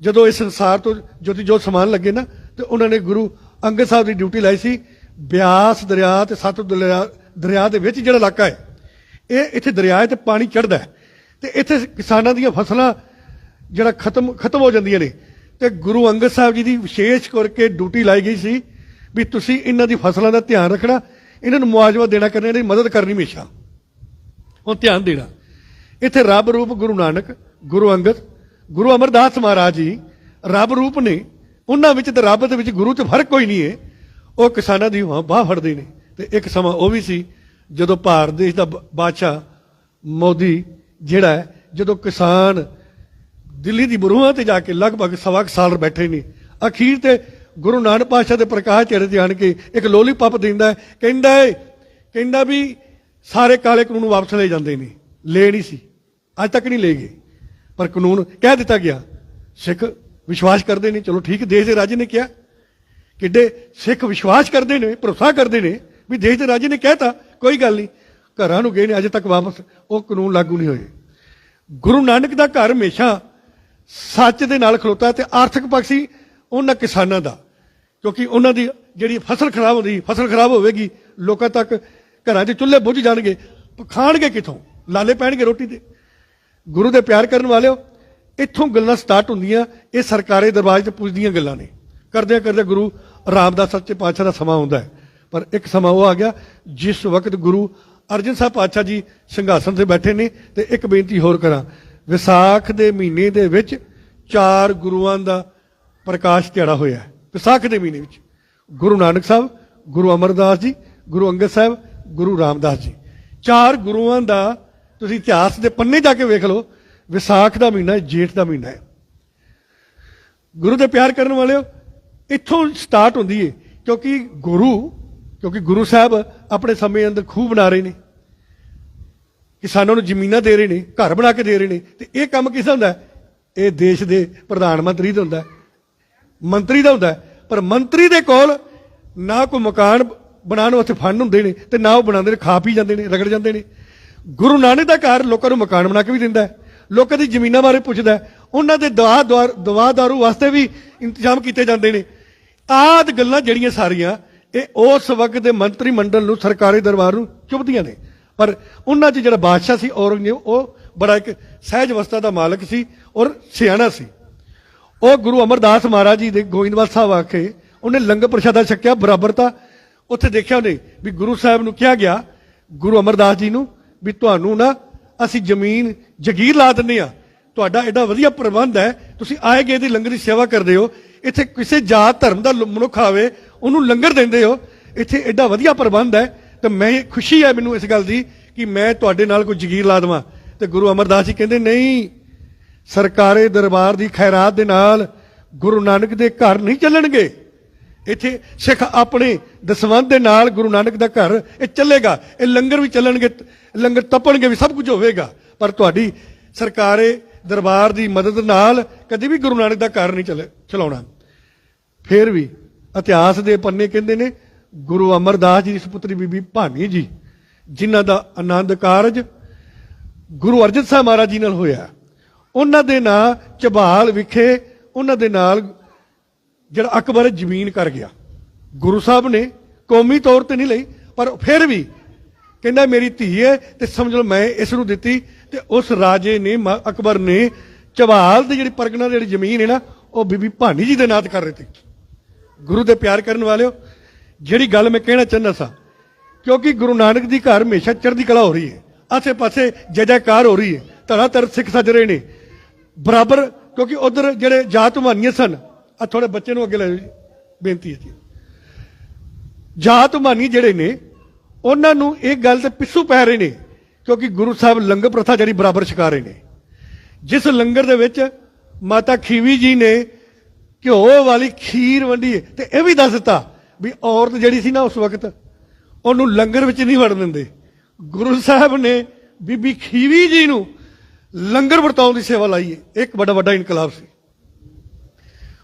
ਜਦੋਂ ਇਸ ਸੰਸਾਰ ਤੋਂ ਜੋਤੀ ਜੋਤ ਸਮਾਨ ਲੱਗੇ ਨਾ, ਤੇ ਉਹਨਾਂ ਨੇ ਗੁਰੂ ਅੰਗਦ ਸਾਹਿਬ ਦੀ ਡਿਊਟੀ ਲਾਈ ਸੀ, ਬਿਆਸ ਦਰਿਆ ਤੇ ਸਤਲੁਜ ਦਰਿਆ ਦਰਿਆ ਦੇ ਵਿੱਚ ਜਿਹੜਾ ਇਲਾਕਾ ਹੈ, ਇਹ ਇੱਥੇ ਦਰਿਆ ਤੇ ਪਾਣੀ ਚੜਦਾ ਹੈ। ਤੇ ਇੱਥੇ ਕਿਸਾਨਾਂ ਦੀਆਂ ਫਸਲਾਂ ਜਿਹੜਾ ਖਤਮ ਖਤਮ ਹੋ ਜਾਂਦੀਆਂ ਨੇ। ਤੇ ਗੁਰੂ ਅੰਗਦ ਸਾਹਿਬ ਜੀ ਦੀ ਵਿਸ਼ੇਸ਼ ਕਰਕੇ ਡਿਊਟੀ ਲਾਈ ਗਈ ਸੀ ਵੀ ਤੁਸੀਂ ਇਹਨਾਂ ਦੀ ਫਸਲਾਂ ਦਾ ਧਿਆਨ ਰੱਖਣਾ ਇਹਨਾਂ ਨੂੰ ਮੁਆਵਜ਼ਾ ਦੇਣਾ ਕਰਨਾ, ਇਹਨਾਂ ਦੀ ਮਦਦ ਕਰਨੀ ਹਮੇਸ਼ਾ। ਉਹ ਧਿਆਨ ਦੇਣਾ। ਇੱਥੇ ਰੱਬ ਰੂਪ ਗੁਰੂ ਨਾਨਕ, ਗੁਰੂ ਅੰਗਦ, ਗੁਰੂ ਅਮਰਦਾਸ ਮਹਾਰਾਜ ਜੀ, ਰੱਬ ਰੂਪ ਨੇ, ਉਹਨਾਂ ਵਿੱਚ ਤੇ ਰੱਬ ਦੇ ਵਿੱਚ ਗੁਰੂ 'ਚ ਫ਼ਰਕ ਕੋਈ ਨਹੀਂ ਹੈ ਉਹ ਕਿਸਾਨਾਂ ਦੀ ਬਾਹ ਬਾਹ ਫੜਦੇ ਨੇ। ਤੇ ਇੱਕ ਸਮਾਂ ਉਹ ਵੀ ਸੀ, ਜਦੋਂ ਭਾਰਤ ਦੇਸ਼ ਦਾ ਬਾਦਸ਼ਾਹ ਮੋਦੀ ਜਿਹੜਾ ਜਦੋਂ ਕਿਸਾਨ ਦਿੱਲੀ ਦੀ ਬਰੂਹਾਂ ਤੇ ਜਾ ਕੇ ਲਗਭਗ ਸਵਾ ਕੁ ਸਾਲ ਬੈਠੇ ਨੇ। ਅਖੀਰ ਤੇ ਗੁਰੂ ਨਾਨਕ ਪਾਤਸ਼ਾਹ ਦੇ ਪ੍ਰਕਾਸ਼ ਚਿਹਰੇ ਤੇ ਆਣ ਕੇ ਇੱਕ ਲੋਲੀਪੌਪ ਦਿੰਦਾ ਕਹਿੰਦਾ ਹੈ ਕਹਿੰਦਾ ਵੀ ਸਾਰੇ ਕਾਲੇ ਕਾਨੂੰਨ ਵਾਪਸ ਲੈ ਜਾਂਦੇ ਨੇ। ਲੈ ਨਹੀਂ ਸੀ। ਅੱਜ ਤੱਕ ਨਹੀਂ ਲੈ ਗਏ। ਪਰ ਕਾਨੂੰਨ ਕਹਿ ਦਿੱਤਾ ਗਿਆ, ਸਿੱਖ ਵਿਸ਼ਵਾਸ ਕਰਦੇ ਨੇ। ਚਲੋ ਠੀਕ, ਦੇਸ਼ ਦੇ ਰਾਜੇ ਨੇ ਕਿਹਾ ਕਿੱਡੇ ਸਿੱਖ ਵਿਸ਼ਵਾਸ ਕਰਦੇ ਨੇ, ਭਰੋਸਾ ਕਰਦੇ ਨੇ ਵੀ ਦੇਸ਼ ਦੇ ਰਾਜੇ ਨੇ ਕਹਿਤਾ, ਕੋਈ ਗੱਲ ਨਹੀਂ। ਘਰਾਂ ਨੂੰ ਗਏ ਨੇ, ਅਜੇ ਤੱਕ ਵਾਪਸ ਉਹ ਕਾਨੂੰਨ ਲਾਗੂ ਨਹੀਂ ਹੋਏ। ਗੁਰੂ ਨਾਨਕ ਦਾ ਘਰ ਹਮੇਸ਼ਾ ਸੱਚ ਦੇ ਨਾਲ ਖਲੋਤਾ ਤੇ ਆਰਥਿਕ ਪੱਖ ਉਹਨਾਂ ਕਿਸਾਨਾਂ ਦਾ, ਕਿਉਂਕਿ ਉਹਨਾਂ ਦੀ ਜਿਹੜੀ ਫਸਲ ਖਰਾਬ ਹੁੰਦੀ, ਫਸਲ ਖਰਾਬ ਹੋਵੇਗੀ, ਲੋਕਾਂ ਤੱਕ ਘਰਾਂ 'ਚ ਚੁੱਲ੍ਹੇ ਬੁੱਝ ਜਾਣਗੇ, ਖਾਣਗੇ ਕਿੱਥੋਂ? ਲਾਲੇ ਪੈਣਗੇ ਰੋਟੀ ਤੇ। ਗੁਰੂ ਦੇ ਪਿਆਰ ਕਰਨ ਵਾਲਿਓ, ਇੱਥੋਂ ਗੱਲਾਂ ਸਟਾਰਟ ਹੁੰਦੀਆਂ, ਇਹ ਸਰਕਾਰੀ ਦਰਬਾਰ 'ਚ ਪੁੱਜਦੀਆਂ ਗੱਲਾਂ ਨੇ। ਕਰਦਿਆਂ ਕਰਦੇ ਗੁਰੂ ਰਾਮਦਾਸ ਸੱਚੇ ਪਾਤਸ਼ਾਹ ਦਾ ਸਮਾਂ ਆਉਂਦਾ ਹੈ। ਪਰ ਇੱਕ ਸਮਾਂ ਉਹ ਆ ਗਿਆ, ਜਿਸ ਵਕਤ ਗੁਰੂ ਅਰਜਨ ਸਾਹਿਬ ਪਾਤਸ਼ਾਹ ਜੀ ਸਿੰਘਾਸਨ ਤੇ ਬੈਠੇ ਨੇ, ਤੇ ਇੱਕ ਬੇਨਤੀ ਹੋਰ ਕਰਾਂ, ਵਿਸਾਖ ਦੇ ਮਹੀਨੇ ਦੇ ਵਿੱਚ ਚਾਰ ਗੁਰੂਆਂ ਦਾ ਪ੍ਰਕਾਸ਼ ਦਿਹਾੜਾ ਹੋਇਆ ਵਿਸਾਖ ਦੇ ਮਹੀਨੇ ਵਿੱਚ ਗੁਰੂ ਨਾਨਕ ਸਾਹਿਬ, ਗੁਰੂ ਅਮਰਦਾਸ ਜੀ, ਗੁਰੂ ਅੰਗਦ ਸਾਹਿਬ, ਗੁਰੂ ਰਾਮਦਾਸ ਜੀ। ਚਾਰ ਗੁਰੂਆਂ ਦਾ ਤੁਸੀਂ ਇਤਿਹਾਸ ਦੇ ਪੰਨੇ ਜਾ ਕੇ ਵੇਖ ਲਓ, ਵਿਸਾਖ ਦਾ ਮਹੀਨਾ ਜੇਠ ਦਾ ਮਹੀਨਾ ਹੈ। ਗੁਰੂ ਦੇ ਪਿਆਰ ਕਰਨ ਵਾਲਿਓ, ਇੱਥੋਂ ਸਟਾਰਟ ਹੁੰਦੀ ਹੈ ਕਿਉਂਕਿ ਗੁਰੂ ਕਿਉਂਕਿ ਗੁਰੂ ਸਾਹਿਬ ਆਪਣੇ ਸਮੇਂ ਅੰਦਰ ਖੂਹ ਬਣਾ ਰਹੇ ਨੇ, ਕਿਸਾਨਾਂ ਨੂੰ ਜ਼ਮੀਨਾਂ ਦੇ ਰਹੇ ਨੇ, ਘਰ ਬਣਾ ਕੇ ਦੇ ਰਹੇ ਨੇ, ਤੇ ਇਹ ਕੰਮ ਕਿਸ ਹੁੰਦਾ ਇਹ ਦੇਸ਼ ਦੇ ਪ੍ਰਧਾਨ ਮੰਤਰੀ ਦਾ ਹੁੰਦਾ ਮੰਤਰੀ ਦਾ ਹੁੰਦਾ ਪਰ ਮੰਤਰੀ ਦੇ ਕੋਲ ਨਾ ਕੋਈ ਮਕਾਨ ਬਣਾਉਣ ਵਾਸਤੇ ਫੰਡ ਹੁੰਦੇ ਨੇ ਤੇ ਨਾ ਉਹ ਬਣਾਉਂਦੇ ਨੇ, ਖਾ ਪੀ ਜਾਂਦੇ ਨੇ, ਰਗੜ ਜਾਂਦੇ ਨੇ। ਗੁਰੂ ਨਾਨਕ ਦਾ ਘਰ ਲੋਕਾਂ ਨੂੰ ਮਕਾਨ ਬਣਾ ਕੇ ਵੀ ਦਿੰਦਾ ਲੋਕਾਂ ਦੀ ਜ਼ਮੀਨਾਂ ਬਾਰੇ ਪੁੱਛਦਾ ਉਹਨਾਂ ਦੇ ਦਵਾ ਦਵਾਰ, ਦਵਾ ਦਾਰੂ ਵਾਸਤੇ ਵੀ ਇੰਤਜ਼ਾਮ ਕੀਤੇ ਜਾਂਦੇ ਨੇ। ਆਦ ਗੱਲਾਂ ਜਿਹੜੀਆਂ ਸਾਰੀਆਂ, ਇਹ ਉਸ ਵਕਤ ਦੇ ਮੰਤਰੀ ਮੰਡਲ ਨੂੰ, ਸਰਕਾਰੀ ਦਰਬਾਰ ਨੂੰ ਚੁਭਦੀਆਂ ਨੇ। ਪਰ ਉਹਨਾਂ 'ਚ ਜਿਹੜਾ ਬਾਦਸ਼ਾਹ ਸੀ ਔਰੰਗਜ਼ੇਬ, ਉਹ ਬੜਾ ਇੱਕ ਸਹਿਜ ਅਵਸਥਾ ਦਾ ਮਾਲਕ ਸੀ ਔਰ ਸਿਆਣਾ ਸੀ। ਉਹ ਗੁਰੂ ਅਮਰਦਾਸ ਮਹਾਰਾਜ ਜੀ ਦੇ ਗੋਇੰਦਵਾਲ ਸਾਹਿਬ ਆ ਕੇ ਉਹਨੇ ਲੰਗਰ ਪ੍ਰਸ਼ਾਦਾ ਛਕਿਆ ਬਰਾਬਰਤਾ ਉੱਥੇ ਦੇਖਿਆ ਉਹਨੇ ਵੀ ਗੁਰੂ ਸਾਹਿਬ ਨੂੰ ਕਿਹਾ ਗਿਆ, ਗੁਰੂ ਅਮਰਦਾਸ ਜੀ ਨੂੰ ਵੀ ਤੁਹਾਨੂੰ ਨਾ ਅਸੀਂ ਜ਼ਮੀਨ ਜਗੀਰ ਲਾ ਦਿੰਨੇ ਆ ਤੁਹਾਡਾ ਐਡਾ ਵਧੀਆ ਪ੍ਰਬੰਧ ਹੈ, ਤੁਸੀਂ ਆਏ ਗਏ ਦੀ ਲੰਗਰ ਦੀ ਸੇਵਾ ਕਰਦੇ ਹੋ, ਇੱਥੇ ਕਿਸੇ ਜਾਤ ਧਰਮ ਦਾ ਮਨੁੱਖ ਆਵੇ, ਉਹਨੂੰ ਲੰਗਰ ਦਿੰਦੇ ਹੋ, ਇੱਥੇ ਐਡਾ ਵਧੀਆ ਪ੍ਰਬੰਧ ਹੈ, ਤੇ ਮੈਂ ਖੁਸ਼ੀ ਹੈ ਮੈਨੂੰ ਇਸ ਗੱਲ ਦੀ ਕਿ ਮੈਂ ਤੁਹਾਡੇ ਨਾਲ ਕੋਈ ਜਗੀਰ ਲਾ ਦੇਵਾਂ। ਤੇ ਗੁਰੂ ਅਮਰਦਾਸ ਜੀ ਕਹਿੰਦੇ, ਨਹੀਂ ਸਰਕਾਰੇ ਦਰਬਾਰ ਦੀ ਖੈਰਾਤ ਦੇ ਨਾਲ ਗੁਰੂ ਨਾਨਕ ਦੇ ਘਰ ਨਹੀਂ ਚੱਲਣਗੇ। ਇੱਥੇ ਸਿੱਖ ਆਪਣੇ ਦਸਵੰਧ ਦੇ ਨਾਲ ਗੁਰੂ ਨਾਨਕ ਦਾ ਘਰ ਇਹ ਚੱਲੇਗਾ। ਇਹ ਲੰਗਰ ਵੀ ਚੱਲਣਗੇ, ਲੰਗਰ ਤਪਣਗੇ ਵੀ, ਸਭ ਕੁਝ ਹੋਵੇਗਾ। ਪਰ ਤੁਹਾਡੀ ਸਰਕਾਰੇ ਦਰਬਾਰ ਦੀ ਮਦਦ ਨਾਲ ਕਦੇ ਵੀ ਗੁਰੂ ਨਾਨਕ ਦਾ ਘਰ ਨਹੀਂ ਚੱਲੇ, ਚਲਾਉਣਾ। ਫਿਰ ਵੀ ਇਤਿਹਾਸ ਦੇ ਪੰਨੇ ਕਹਿੰਦੇ ਨੇ, ਗੁਰੂ ਅਮਰਦਾਸ ਜੀ ਦੀ ਸੁਪੁੱਤਰੀ ਬੀਬੀ ਭਾਨੀ ਜੀ, ਜਿਨ੍ਹਾਂ ਦਾ ਆਨੰਦ ਕਾਰਜ ਗੁਰੂ ਅਰਜਨ ਸਾਹਿਬ ਮਹਾਰਾਜ ਜੀ ਨਾਲ ਹੋਇਆ। ਉਹਨਾਂ ਦੇ ਨਾਂ ਚਬਾਲ ਵਿਖੇ ਉਹਨਾਂ ਦੇ ਨਾਲ ਜਿਹੜਾ ਅਕਬਰ ਜ਼ਮੀਨ ਕਰ ਗਿਆ। ਗੁਰੂ ਸਾਹਿਬ ਨੇ ਕੌਮੀ ਤੌਰ ਤੇ ਨਹੀਂ ਲਈ, ਪਰ ਫਿਰ ਵੀ ਕਹਿੰਦਾ ਮੇਰੀ ਧੀ ਹੈ ਤੇ ਸਮਝ ਲਓ ਮੈਂ ਇਸ ਨੂੰ ਦਿੱਤੀ ਤੇ ਉਸ ਰਾਜੇ ਨੇ, ਮ- ਅਕਬਰ ਨੇ ਝਬਾਲ ਦੀ ਜਿਹੜੀ ਪਰਗਨਾ ਦੀ ਜਿਹੜੀ ਜ਼ਮੀਨ ਹੈ ਨਾ, ਉਹ ਬੀਬੀ ਭਾਨੀ ਜੀ ਦੇ ਨਾਂ ਤੇ ਕਰ ਦਿੱਤੀ। ਗੁਰੂ ਦੇ ਪਿਆਰ ਕਰਨ ਵਾਲਿਓ, ਜਿਹੜੀ ਗੱਲ ਮੈਂ ਕਹਿਣਾ ਚਾਹੁੰਦਾ ਸਾਂ, ਕਿਉਂਕਿ ਗੁਰੂ ਨਾਨਕ ਦੀ ਘਰ ਹਮੇਸ਼ਾ ਚੜ੍ਹਦੀ ਕਲਾ ਹੋ ਰਹੀ ਹੈ ਆਸੇ ਪਾਸੇ ਜੈ ਜੈਕਾਰ ਹੋ ਰਹੀ ਹੈ ਧੜਾ ਧੜ ਸਿੱਖ ਸੱਜ ਰਹੇ ਨੇ ਬਰਾਬਰ, ਕਿਉਂਕਿ ਉਧਰ ਜਿਹੜੇ ਜਾਤ ਮਾਨੀਆਂ ਸਨ ਆ ਥੋੜੇ ਬੱਚੇ ਨੂੰ ਅੱਗੇ ਲੈ ਜੀ, ਬੇਨਤੀ ਹੈ ਜੀ। ਜਾਤ ਮਾਨੀ ਜਿਹੜੇ ਨੇ, ਉਹਨਾਂ ਨੂੰ ਇਹ ਗੱਲ ਤੇ ਪਿੱਛੂ ਪੈ ਰਹੇ ਨੇ, ਕਿਉਂਕਿ ਗੁਰੂ ਸਾਹਿਬ ਲੰਗਰ ਪ੍ਰਥਾ ਜਿਹੜੀ ਬਰਾਬਰ ਛਕਾ ਰਹੇ ਨੇ। ਜਿਸ ਲੰਗਰ ਦੇ ਵਿੱਚ ਮਾਤਾ ਖੀਵੀ ਜੀ ਨੇ ਘਿਓ ਵਾਲੀ ਖੀਰ ਵੰਡੀ ਹੈ, ਤੇ ਇਹ ਵੀ ਦੱਸ ਦਿੱਤਾ ਵੀ ਔਰਤ ਜਿਹੜੀ ਸੀ ਨਾ ਉਸ ਵਕਤ, ਉਹਨੂੰ ਲੰਗਰ ਵਿੱਚ ਨਹੀਂ ਵੜਨ ਦਿੰਦੇ। ਗੁਰੂ ਸਾਹਿਬ ਨੇ ਬੀਬੀ ਖੀਵੀ ਜੀ ਨੂੰ ਲੰਗਰ ਵਰਤਾਉਣ ਦੀ ਸੇਵਾ ਲਾਈ ਹੈ ਇੱਕ ਬੜਾ ਵੱਡਾ ਇਨਕਲਾਬ ਸੀ।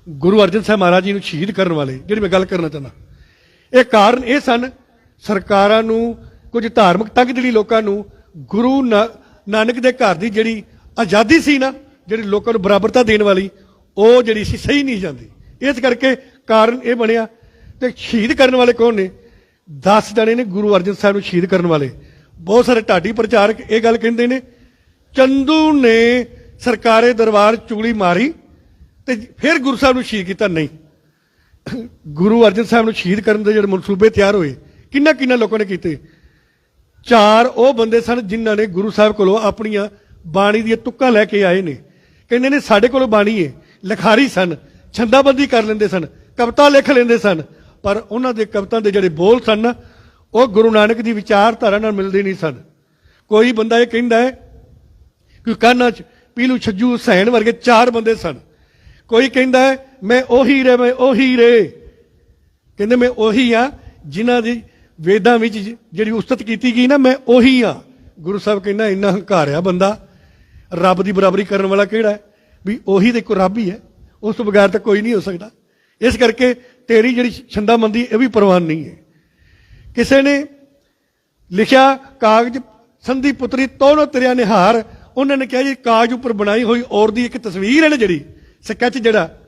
ਗੁਰੂ ਅਰਜਨ ਸਾਹਿਬ ਮਹਾਰਾਜ ਜੀ ਨੂੰ ਸ਼ਹੀਦ ਕਰਨ ਵਾਲੇ, ਜਿਹੜੀ ਮੈਂ ਗੱਲ ਕਰਨਾ ਚਾਹੁੰਦਾ। ਇਹ ਕਾਰਨ ਇਹ ਸਨ, ਸਰਕਾਰਾਂ ਨੂੰ ਕੁਝ ਧਾਰਮਿਕ ਤੰਗ ਜਿਹੜੀ ਲੋਕਾਂ ਨੂੰ ਗੁਰੂ ਨਾ- ਨਾਨਕ ਦੇ ਘਰ ਦੀ ਜਿਹੜੀ ਆਜ਼ਾਦੀ ਸੀ ਨਾ, ਜਿਹੜੀ ਲੋਕਾਂ ਨੂੰ ਬਰਾਬਰਤਾ ਦੇਣ ਵਾਲੀ, ਉਹ ਜਿਹੜੀ ਸੀ ਸਹੀ ਨਹੀਂ ਜਾਂਦੀ। ਇਸ ਕਰਕੇ ਕਾਰਨ ਇਹ ਬਣਿਆ ਤੇ ਸ਼ਹੀਦ ਕਰਨ ਵਾਲੇ ਕੌਣ ਨੇ? 10 ਜਣੇ ਨੇ ਗੁਰੂ ਅਰਜਨ ਸਾਹਿਬ ਨੂੰ ਸ਼ਹੀਦ ਕਰਨ ਵਾਲੇ। ਬਹੁਤ ਸਾਰੇ ਢਾਡੀ ਪ੍ਰਚਾਰਕ ਇਹ ਗੱਲ ਕਹਿੰਦੇ ਨੇ ਚੰਦੂ ਨੇ ਸਰਕਾਰੇ ਦਰਬਾਰ ਚੁਗਲੀ ਮਾਰੀ ਤੇ ਫਿਰ ਗੁਰੂ ਸਾਹਿਬ ਨੂੰ ਸ਼ਹੀਦ ਕੀਤਾ ਨਹੀਂ। ਗੁਰੂ ਅਰਜਨ ਸਾਹਿਬ ਨੂੰ ਸ਼ਹੀਦ ਕਰਨ ਦੇ ਜਿਹੜੇ ਮਨਸੂਬੇ ਤਿਆਰ ਹੋਏ ਕਿੰਨਾ ਕਿੰਨਾ ਲੋਕਾਂ ਨੇ ਕੀਤੇ? ਚਾਰ ਉਹ ਬੰਦੇ ਸਨ ਜਿਨ੍ਹਾਂ ਨੇ ਗੁਰੂ ਸਾਹਿਬ ਕੋਲੋਂ ਆਪਣੀਆਂ ਬਾਣੀ ਦੀਆਂ ਤੁੱਕਾਂ ਲੈ ਕੇ ਆਏ ਨੇ। ਕਹਿੰਦੇ ਨੇ ਸਾਡੇ ਕੋਲੋਂ ਬਾਣੀ ਹੈ ਲਿਖਾਰੀ ਸਨ ਛੰਦਾਬੰਦੀ ਕਰ ਲੈਂਦੇ ਸਨ ਕਵਿਤਾ ਲਿਖ ਲੈਂਦੇ ਸਨ ਪਰ ਉਹਨਾਂ ਦੇ ਕਵਿਤਾ ਦੇ ਜਿਹੜੇ ਬੋਲ ਸਨ ਨਾ, ਉਹ ਗੁਰੂ ਨਾਨਕ ਦੀ ਵਿਚਾਰਧਾਰਾ ਨਾਲ ਮਿਲਦੇ ਨਹੀਂ ਸਨ। ਕੋਈ ਬੰਦਾ ਇਹ ਕਹਿੰਦਾ ਹੈ ਕਿ ਕਾਨਾ ਚ ਪੀਲੂ ਛੱਜੂ ਹੁਸੈਨ ਵਰਗੇ ਚਾਰ ਬੰਦੇ ਸਨ। ਕੋਈ ਕਹਿੰਦਾ ਮੈਂ ਉਹੀ ਰੇ ਮੈਂ ਉਹੀ ਰੇ ਕਹਿੰਦੇ, ਮੈਂ ਉਹੀ ਆ ਜਿਨ੍ਹਾਂ ਦੀ ਵੇਦਾਂ ਵਿੱਚ ਜਿਹੜੀ ਉਸਤਤ ਕੀਤੀ ਗਈ ਨਾ, ਮੈਂ ਉਹੀ ਆ ਗੁਰੂ ਸਾਹਿਬ ਕਹਿੰਦਾ, ਇੰਨਾ ਹੰਕਾਰਿਆ ਬੰਦਾ। ਰੱਬ ਦੀ ਬਰਾਬਰੀ ਕਰਨ ਵਾਲਾ ਕਿਹੜਾ ਹੈ? ਵੀ ਉਹੀ ਤੇ ਇੱਕ ਰੱਬ ਹੀ ਹੈ। ਉਸ ਤੋਂ ਬਗੈਰ ਤਾਂ ਕੋਈ ਨਹੀਂ ਹੋ ਸਕਦਾ। ਇਸ ਕਰਕੇ ਤੇਰੀ ਜਿਹੜੀ ਛੰਦਾਮੰਦੀ ਇਹ ਵੀ ਪ੍ਰਵਾਨ ਨਹੀਂ ਹੈ। ਕਿਸੇ ਨੇ ਲਿਖਿਆ ਕਾਗਜ਼, ਸੰਧੀ ਪੁੱਤਰੀ ਤੋਨੋ ਤੇਰਿਆ ਨਿਹਾਰ ਉਹਨਾਂ ਨੇ ਕਿਹਾ ਜੀ, ਕਾਜ ਉੱਪਰ ਬਣਾਈ ਹੋਈ ਔਰ ਦੀ ਇੱਕ ਤਸਵੀਰ ਹੈ ਨਾ ਜਿਹੜੀ ਸਕੈਚ ਜਿਹੜਾ,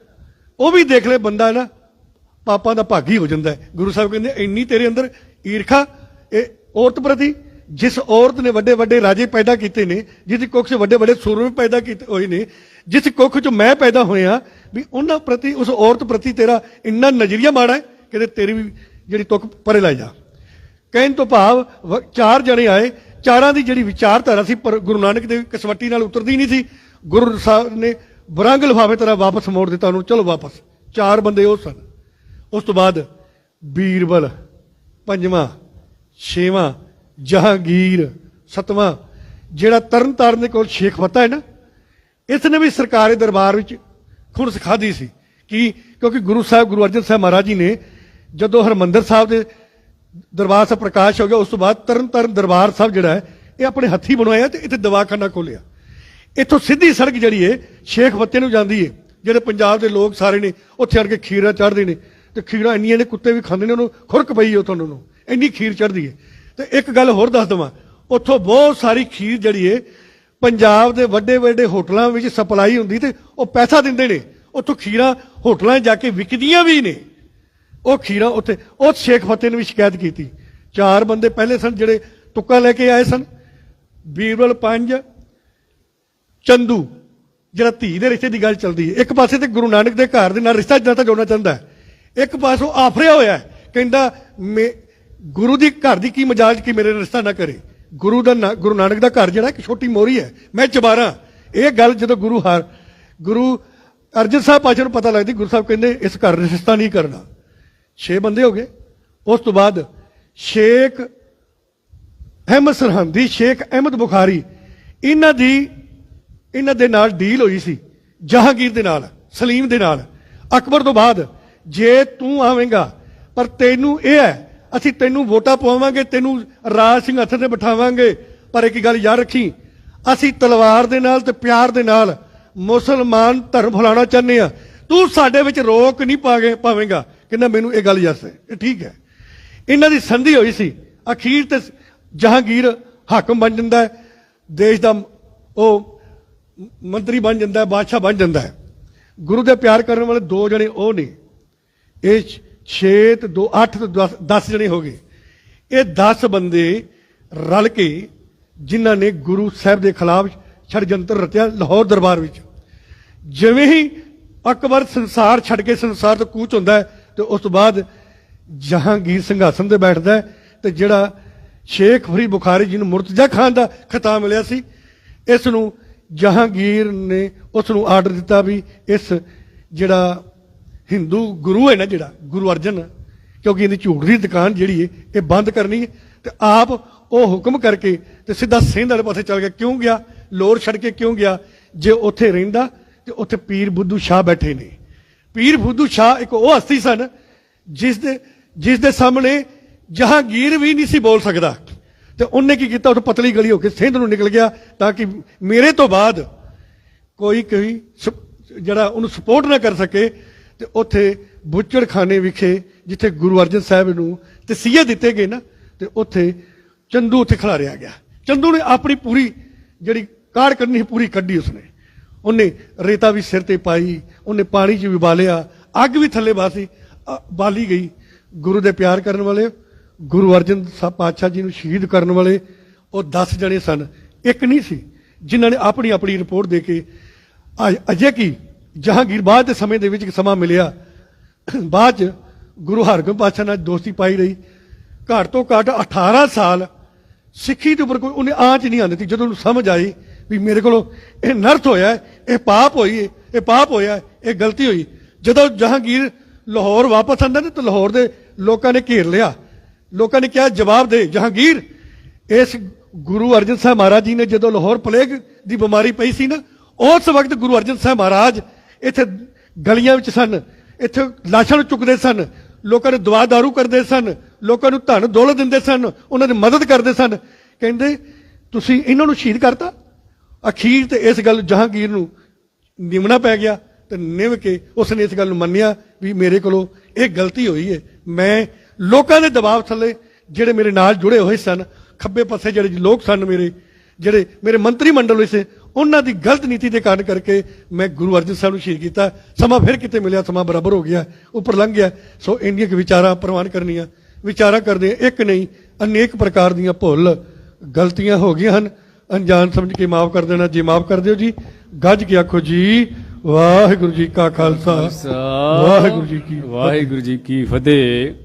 ਉਹ ਵੀ ਦੇਖ ਲੈ ਬੰਦਾ ਨਾ, ਪਾਪਾਂ ਦਾ ਭਾਗੀ ਹੋ ਜਾਂਦਾ ਹੈ। ਗੁਰੂ ਸਾਹਿਬ ਕਹਿੰਦੇ, ਇੰਨੀ ਤੇਰੇ ਅੰਦਰ ਈਰਖਾ, ਇਹ ਔਰਤ ਪ੍ਰਤੀ, ਜਿਸ ਔਰਤ ਨੇ ਵੱਡੇ ਵੱਡੇ ਰਾਜੇ ਪੈਦਾ ਕੀਤੇ ਨੇ ਜਿਹਦੀ ਕੁੱਖ 'ਚ ਵੱਡੇ ਵੱਡੇ ਸੂਰਮੇ ਪੈਦਾ ਕੀਤੇ ਹੋਏ ਨੇ, ਜਿਸ ਕੁੱਖ 'ਚ ਮੈਂ ਪੈਦਾ ਹੋਇਆ, ਵੀ ਉਹਨਾਂ ਪ੍ਰਤੀ, ਉਸ ਔਰਤ ਪ੍ਰਤੀ ਤੇਰਾ ਇੰਨਾ ਨਜ਼ਰੀਆ ਮਾੜਾ ਹੈ ਕਿ ਤੇਰੀ ਵੀ ਜਿਹੜੀ ਤੁਕ ਪਰੇ ਲੈ ਜਾ। ਕਹਿਣ ਤੋਂ ਭਾਵ, ਵ- ਚਾਰ ਜਣੇ ਆਏ ਚਾਰਾਂ ਦੀ ਜਿਹੜੀ ਵਿਚਾਰਧਾਰਾ ਸੀ, ਪਰ ਗੁਰੂ ਨਾਨਕ ਦੇਵ ਕਸਵੱਟੀ ਨਾਲ ਉਤਰਦੀ ਨਹੀਂ ਸੀ। ਗੁਰੂ ਸਾਹਿਬ ਨੇ ਬਰੰਗ ਲਿਫਾਫੇ ਤਰ੍ਹਾਂ ਵਾਪਸ ਮੋੜ ਦਿੱਤਾ ਉਹਨੂੰ, ਚਲੋ ਵਾਪਸ, ਚਾਰ ਬੰਦੇ ਉਹ ਸਨ। ਉਸ ਤੋਂ ਬਾਅਦ ਬੀਰਬਲ, ਪੰਜਵਾਂ, ਛੇਵਾਂ, ਜਹਾਂਗੀਰ, ਸਤਵਾਂ, ਜਿਹੜਾ ਤਰਨ ਤਾਰਨ ਦੇ ਕੋਲ ਸ਼ੇਖ ਫਤਾ ਹੈ ਨਾ, ਇਸ ਨੇ ਵੀ ਸਰਕਾਰੀ ਦਰਬਾਰ ਵਿੱਚ ਖੁਣ ਸਿਖਾਦੀ ਸੀ। ਕਿ? ਕਿਉਂਕਿ ਗੁਰੂ ਸਾਹਿਬ, ਗੁਰੂ ਅਰਜਨ ਸਾਹਿਬ ਮਹਾਰਾਜ ਜੀ ਨੇ ਜਦੋਂ ਹਰਮੰਦਰ ਸਾਹਿਬ ਦੇ ਦਰਬਾਰ ਸਾਹਿਬ ਪ੍ਰਕਾਸ਼ ਹੋ ਗਿਆ, ਉਸ ਤੋਂ ਬਾਅਦ ਤਰਨ ਤਾਰਨ ਦਰਬਾਰ ਸਾਹਿਬ ਜਿਹੜਾ ਹੈ, ਇਹ ਆਪਣੇ ਹੱਥੀ ਬਣਵਾਇਆ ਤੇ ਇੱਥੇ ਦਵਾਖਾਨਾ ਖੋਲਿਆ ਇੱਥੋਂ ਸਿੱਧੀ ਸੜਕ ਜਿਹੜੀ ਹੈ ਸ਼ੇਖ ਫੱਤੇ ਨੂੰ ਜਾਂਦੀ ਹੈ ਜਿਹੜੇ ਪੰਜਾਬ ਦੇ ਲੋਕ ਸਾਰੇ ਨੇ, ਉੱਥੇ ਆਣ ਕੇ ਖੀਰਾ ਚੜ੍ਹਦੇ ਨੇ, ਤੇ ਖੀਰਾ ਇੰਨੀਆਂ ਨੇ, ਕੁੱਤੇ ਵੀ ਖਾਂਦੇ ਨੇ, ਉਹਨੂੰ ਖੁਰਕ ਪਈ ਉਹ ਤੁਹਾਨੂੰ ਨੂੰ ਇੰਨੀ ਖੀਰ ਚੜ੍ਹਦੀ ਹੈ ਤੇ ਇੱਕ ਗੱਲ ਹੋਰ ਦੱਸ ਦਵਾਂ, ਉੱਥੋਂ ਬਹੁਤ ਸਾਰੀ ਖੀਰ ਜਿਹੜੀ ਹੈ ਪੰਜਾਬ ਦੇ ਵੱਡੇ ਵੱਡੇ ਹੋਟਲਾਂ ਵਿੱਚ ਸਪਲਾਈ ਹੁੰਦੀ ਤੇ ਉਹ ਪੈਸਾ ਦਿੰਦੇ ਨੇ, ਉੱਥੋਂ ਖੀਰਾਂ ਹੋਟਲਾਂ 'ਚ ਜਾ ਕੇ ਵਿਕਦੀਆਂ ਵੀ ਨੇ। ਉਹ ਖੀਰਾ ਉੱਥੇ, ਉਹ ਸ਼ੇਖ ਫਤਿਹ ਨੇ ਵੀ ਸ਼ਿਕਾਇਤ ਕੀਤੀ। ਚਾਰ ਬੰਦੇ ਪਹਿਲੇ ਸਨ ਜਿਹੜੇ ਤੁੱਕਾ ਲੈ ਕੇ ਆਏ ਸਨ। ਬੀਰਬਲ, ਪੰਜ, ਚੰਦੂ, ਜਿਹੜਾ ਧੀ ਦੇ ਰਿਸ਼ਤੇ ਦੀ ਗੱਲ ਚੱਲਦੀ ਹੈ। ਇੱਕ ਪਾਸੇ ਤੇ ਗੁਰੂ ਨਾਨਕ ਦੇ ਘਰ ਦੇ ਨਾਲ ਰਿਸ਼ਤਾ ਨਾਤਾ ਜੋੜਨਾ ਚਾਹੁੰਦਾ ਹੈ। ਇੱਕ ਪਾਸੋਂ ਆਫਰਿਆ ਹੋਇਆ ਕਹਿੰਦਾ, ਮੇ, ਗੁਰੂ ਦੀ ਘਰ ਦੀ ਕੀ ਮਜ਼ਾਜ ਕਿ ਮੇਰੇ ਰਿਸ਼ਤਾ ਨਾ ਕਰੇ? ਗੁਰੂ ਦਾ ਨਾ- ਗੁਰੂ ਨਾਨਕ ਦਾ ਘਰ ਜਿਹੜਾ ਇੱਕ ਛੋਟੀ ਮੋਰੀ ਹੈ। ਮੈਂ ਚਬਾਰਾ ਇਹ ਗੱਲ ਜਦੋਂ ਗੁਰੂ ਹਰ, ਗੁਰੂ ਅਰਜਨ ਸਾਹਿਬ ਪਾਸ਼ਾ ਨੂੰ ਪਤਾ ਲੱਗਦੀ, ਗੁਰੂ ਸਾਹਿਬ ਕਹਿੰਦੇ, ਇਸ ਘਰ ਰਿਸ਼ਤਾ ਨਹੀਂ ਕਰਨਾ। 6 ਬੰਦੇ ਹੋ ਗਏ। ਉਸ ਤੋਂ ਬਾਅਦ ਸ਼ੇਖ ਅਹਿਮਦ ਸਰਹੰਦੀ ਸ਼ੇਖ ਅਹਿਮਦ ਬੁਖਾਰੀ, ਇਹਨਾਂ ਦੀ, ਇਹਨਾਂ ਦੇ ਨਾਲ ਡੀਲ ਹੋਈ ਸੀ, ਜਹਾਂਗੀਰ ਦੇ ਨਾਲ, ਸਲੀਮ ਦੇ ਨਾਲ। ਅਕਬਰ ਤੋਂ ਬਾਅਦ, ਜੇ ਤੂੰ ਆਵੇਂਗਾ, ਪਰ ਤੈਨੂੰ ਇਹ ਹੈ, ਅਸੀਂ ਤੈਨੂੰ ਵੋਟਾਂ ਪਾਵਾਂਗੇ ਤੈਨੂੰ ਰਾਜ ਸਿੰਘ ਹੱਥ ਤੇ ਬਿਠਾਵਾਂਗੇ, ਪਰ ਇੱਕ ਗੱਲ ਯਾਦ ਰੱਖੀ, ਅਸੀਂ ਤਲਵਾਰ ਦੇ ਨਾਲ ਤੇ ਪਿਆਰ ਦੇ ਨਾਲ ਮੁਸਲਮਾਨ ਧਰਮ ਫੈਲਾਉਣਾ ਚਾਹੁੰਦੇ ਆ ਤੂੰ ਸਾਡੇ ਵਿੱਚ ਰੋਕ ਨਹੀਂ ਪਾਗੇ ਪਾਵੇਂਗਾ। ਕਹਿੰਦਾ ਮੈਨੂੰ ਇਹ ਗੱਲ ਯਾਦ ਹੈ। ਇਹ ਠੀਕ ਹੈ। ਇਹਨਾਂ ਦੀ ਸੰਧੀ ਹੋਈ ਸੀ। ਅਖੀਰ ਤੇ ਜਹਾਂਗੀਰ ਹਾਕਮ ਬਣ ਜਾਂਦਾ ਹੈ। ਦੇਸ਼ ਦਾ ਉਹ ਮੰਤਰੀ ਬਣ ਜਾਂਦਾ ਹੈ, ਬਾਦਸ਼ਾਹ ਬਣ ਜਾਂਦਾ ਹੈ। ਗੁਰੂ ਦੇ ਪਿਆਰ ਕਰਨ ਵਾਲੇ ਦੋ ਜਣੇ ਉਹ ਨੇ। ਇਹ 6 ਤੇ 2 8 ਤੇ 10 ਜਣੇ ਹੋ ਗਏ। ਇਹ 10 ਬੰਦੇ ਰਲ ਕੇ ਜਿਨ੍ਹਾਂ ਨੇ ਗੁਰੂ ਸਾਹਿਬ ਦੇ ਖਿਲਾਫ ਛੜਯੰਤਰ ਰਚਿਆ ਲਾਹੌਰ ਦਰਬਾਰ ਵਿੱਚ। ਜਿਵੇਂ ਹੀ ਅਕਬਰ ਸੰਸਾਰ ਛੱਡ ਕੇ ਸੰਸਾਰ ਤੋਂ ਕੂਚ ਹੁੰਦਾ ਹੈ ਤੇ ਉਸ ਤੋਂ ਬਾਅਦ ਜਹਾਂਗੀਰ ਸਿੰਘਾਸਨ ਤੇ ਬੈਠਦਾ ਹੈ ਤੇ ਜਿਹੜਾ ਸ਼ੇਖ ਫਰੀ ਬੁਖਾਰੀ ਜੀ ਨੂੰ ਮੁਰਤਜ਼ਾ ਖਾਨ ਦਾ ਖਿਤਾਬ ਮਿਲਿਆ ਸੀ, ਇਸ ਨੂੰ ਜਹਾਂਗੀਰ ਨੇ ਉਸ ਨੂੰ ਆਰਡਰ ਦਿੱਤਾ ਵੀ ਇਸ ਜਿਹੜਾ ਹਿੰਦੂ ਗੁਰੂ ਹੈ ਨਾ ਜਿਹੜਾ, ਗੁਰੂ ਅਰਜਨ, ਕਿਉਂਕਿ ਇਹਦੀ ਝੂਠ ਦੀ ਦੁਕਾਨ ਜਿਹੜੀ ਹੈ, ਇਹ ਬੰਦ ਕਰਨੀ ਹੈ ਤੇ ਆਪ ਉਹ ਹੁਕਮ ਕਰਕੇ ਤੇ ਸਿੱਧਾ ਸਿੰਧ ਵਾਲੇ ਪਾਸੇ ਚਲ ਗਿਆ। ਕਿਉਂ ਗਿਆ? ਲੋਰ ਛੱਡ ਕੇ ਕਿਉਂ ਗਿਆ? ਜੇ ਉੱਥੇ ਰਹਿੰਦਾ ਤੇ ਉੱਥੇ ਪੀਰ ਬੁੱਧੂ ਸ਼ਾਹ ਬੈਠੇ ਨੇ। ਪੀਰ ਬੁੱਧੂ ਸ਼ਾਹ ਇੱਕ ਉਹ ਹਸਤੀ ਸਨ, ਜਿਸ ਦੇ ਜਿਸ ਦੇ ਸਾਹਮਣੇ ਜਹਾਂਗੀਰ ਵੀ ਨਹੀਂ ਸੀ ਬੋਲ ਸਕਦਾ। ਤੇ ਉਹਨੇ ਕੀ ਕੀਤਾ? ਉਹ ਪਤਲੀ ਗਲੀ ਹੋ ਕੇ ਸਿੰਧ ਨੂੰ ਨਿਕਲ ਗਿਆ ਤਾਂ ਕਿ ਮੇਰੇ ਤੋਂ ਬਾਅਦ ਕੋਈ ਕੋਈ ਸ- ਜਿਹੜਾ ਉਹਨੂੰ ਸਪੋਰਟ ਨਾ ਕਰ ਸਕੇ, ਤੇ ਉੱਥੇ ਬੁੱਚੜਖਾਨੇ ਵਿਖੇ, ਜਿੱਥੇ ਗੁਰੂ ਅਰਜਨ ਸਾਹਿਬ ਨੂੰ ਤਸੀਹੇ ਦਿੱਤੇ ਗਏ ਨਾ, ਤੇ ਉੱਥੇ ਚੰਦੂ ਉੱਥੇ ਖਿਲਾਰਿਆ ਗਿਆ। ਚੰਦੂ ਨੇ ਆਪਣੀ ਪੂਰੀ ਜਿਹੜੀ ਕਾੜ ਕਰਨੀ ਸੀ, ਪੂਰੀ ਕੱਢੀ ਉਸਨੇ। ਉਹਨੇ ਰੇਤਾ ਵੀ ਸਿਰ ਤੇ ਪਾਈ ਉਹਨੇ ਪਾਣੀ 'ਚ ਵੀ ਬਾਲਿਆ ਅੱਗ ਵੀ ਥੱਲੇ ਬਾਸੀ ਅ, ਬਾਲੀ ਗਈ। ਗੁਰੂ ਦੇ ਪਿਆਰ ਕਰਨ ਵਾਲੇ ਗੁਰੂ ਅਰਜਨ ਸਾਹਿਬ ਪਾਤਸ਼ਾਹ ਜੀ ਨੂੰ ਸ਼ਹੀਦ ਕਰਨ ਵਾਲੇ ਉਹ 10 ਜਣੇ ਸਨ। ਇੱਕ ਨਹੀਂ ਸੀ ਜਿਨ੍ਹਾਂ ਨੇ ਆਪਣੀ ਆਪਣੀ ਰਿਪੋਰਟ ਦੇ ਕੇ ਅਜੇ ਕੀ ਜਹਾਂਗੀਰ ਬਾਅਦ ਦੇ ਸਮੇਂ ਦੇ ਵਿੱਚ ਇੱਕ ਸਮਾਂ ਮਿਲਿਆ। ਬਾਅਦ ਚ ਗੁਰੂ ਹਰਗੋਬਿੰਦ ਪਾਤਸ਼ਾਹ ਨਾਲ ਦੋਸਤੀ ਪਾਈ ਰਹੀ। ਘੱਟ ਤੋਂ ਘੱਟ 18 ਸਾਲ ਸਿੱਖੀ ਦੇ ਉੱਪਰ ਕੋਈ ਉਹਨੇ ਆਂਚ ਨਹੀਂ ਆਉਂਦੀ ਜਦੋਂ ਉਹਨੂੰ ਸਮਝ ਆਈ ਵੀ ਮੇਰੇ ਕੋਲੋਂ ਇਹ ਨਰਥ ਹੋਇਆ ਇਹ ਪਾਪ ਹੋਈ ਇਹ ਪਾਪ ਹੋਇਆ, ਇਹ ਗਲਤੀ ਹੋਈ। ਜਦੋਂ ਜਹਾਂਗੀਰ ਲਾਹੌਰ ਵਾਪਸ ਆਂਦਾ ਨੇ, ਤਾਂ ਲਾਹੌਰ ਦੇ ਲੋਕਾਂ ਨੇ ਘੇਰ ਲਿਆ। ਲੋਕਾਂ ਨੇ ਕਿਹਾ, ਜਵਾਬ ਦੇ, ਜਹਾਂਗੀਰ, ਇਸ ਗੁਰੂ ਅਰਜਨ ਸਾਹਿਬ ਮਹਾਰਾਜ ਜੀ ਨੇ ਜਦੋਂ ਲਾਹੌਰ ਪਲੇਗ ਦੀ ਬਿਮਾਰੀ ਪਈ ਸੀ ਨਾ, ਉਸ ਵਕਤ ਗੁਰੂ ਅਰਜਨ ਸਾਹਿਬ ਮਹਾਰਾਜ ਇੱਥੇ ਗਲੀਆਂ ਵਿੱਚ ਸਨ, ਇੱਥੇ ਲਾਸ਼ਾਂ ਨੂੰ ਚੁੱਕਦੇ ਸਨ, ਲੋਕਾਂ ਨੂੰ ਦਵਾ ਦਾਰੂ ਕਰਦੇ ਸਨ, ਲੋਕਾਂ ਨੂੰ ਧਨ ਦੌਲਤ ਦਿੰਦੇ ਸਨ, ਉਹਨਾਂ ਦੀ ਮਦਦ ਕਰਦੇ ਸਨ। ਕਹਿੰਦੇ, ਤੁਸੀਂ ਇਹਨਾਂ ਨੂੰ ਸ਼ਹੀਦ ਕਰਤਾ? ਅਖੀਰ ਤੇ ਇਸ ਗੱਲ ਜਹਾਂਗੀਰ ਨੂੰ ਨਿਮਣਾ ਪੈ ਗਿਆ ਤੇ ਨਿਵ ਕੇ ਉਸ ਨੇ ਇਸ ਗੱਲ ਨੂੰ ਮੰਨਿਆ ਵੀ ਮੇਰੇ ਕੋਲੋਂ ਇਹ ਗਲਤੀ ਹੋਈ ਹੈ ਮੈਂ ਲੋਕਾਂ ਦੇ ਦਬਾਅ ਥੱਲੇ ਜਿਹੜੇ ਮੇਰੇ ਨਾਲ ਜੁੜੇ ਹੋਏ ਸਨ, ਖੱਬੇ ਪਾਸੇ ਜਿਹੜੇ ਲੋਕ ਸਨ ਮੇਰੇ, ਜਿਹੜੇ ਮੇਰੇ ਮੰਤਰੀ ਮੰਡਲ ਵਿੱਚ ਸੀ, ਉਹਨਾਂ ਦੀ ਗਲਤ ਨੀਤੀ ਦੇ ਕਾਰਨ ਕਰਕੇ ਮੈਂ ਗੁਰੂ ਅਰਜਨ ਸਾਹਿਬ ਨੂੰ ਸ਼ਹੀਦ ਕੀਤਾ। ਸਮਾਂ ਫਿਰ ਕਿਤੇ ਮਿਲਿਆ, ਸਮਾਂ ਬਰਾਬਰ ਹੋ ਗਿਆ, ਉੱਪਰ ਲੰਘ ਗਿਆ। ਸੋ ਇੰਨੀਆਂ ਕੁ ਵਿਚਾਰਾਂ ਪ੍ਰਵਾਨ ਕਰਨੀਆਂ, ਵਿਚਾਰਾਂ ਕਰਦੇ ਇੱਕ ਨਹੀਂ, ਅਨੇਕ ਪ੍ਰਕਾਰ ਦੀਆਂ ਭੁੱਲ, ਗਲਤੀਆਂ ਹੋ ਗਈਆਂ ਹਨ। ਅਣਜਾਣ ਸਮਝ ਕੇ ਮਾਫ ਕਰ ਦੇਣਾ ਜੇ ਮਾਫ ਕਰ ਦਿਓ ਜੀ। ਗੱਜ ਕੇ ਆਖੋ ਜੀ ਵਾਹਿਗੁਰੂ ਜੀ ਕਾ ਖਾਲਸਾ। ਵਾਹਿਗੁਰੂ ਜੀ ਕੀ। ਵਾਹਿਗੁਰੂ ਜੀ ਕੀ ਫਤਿਹ।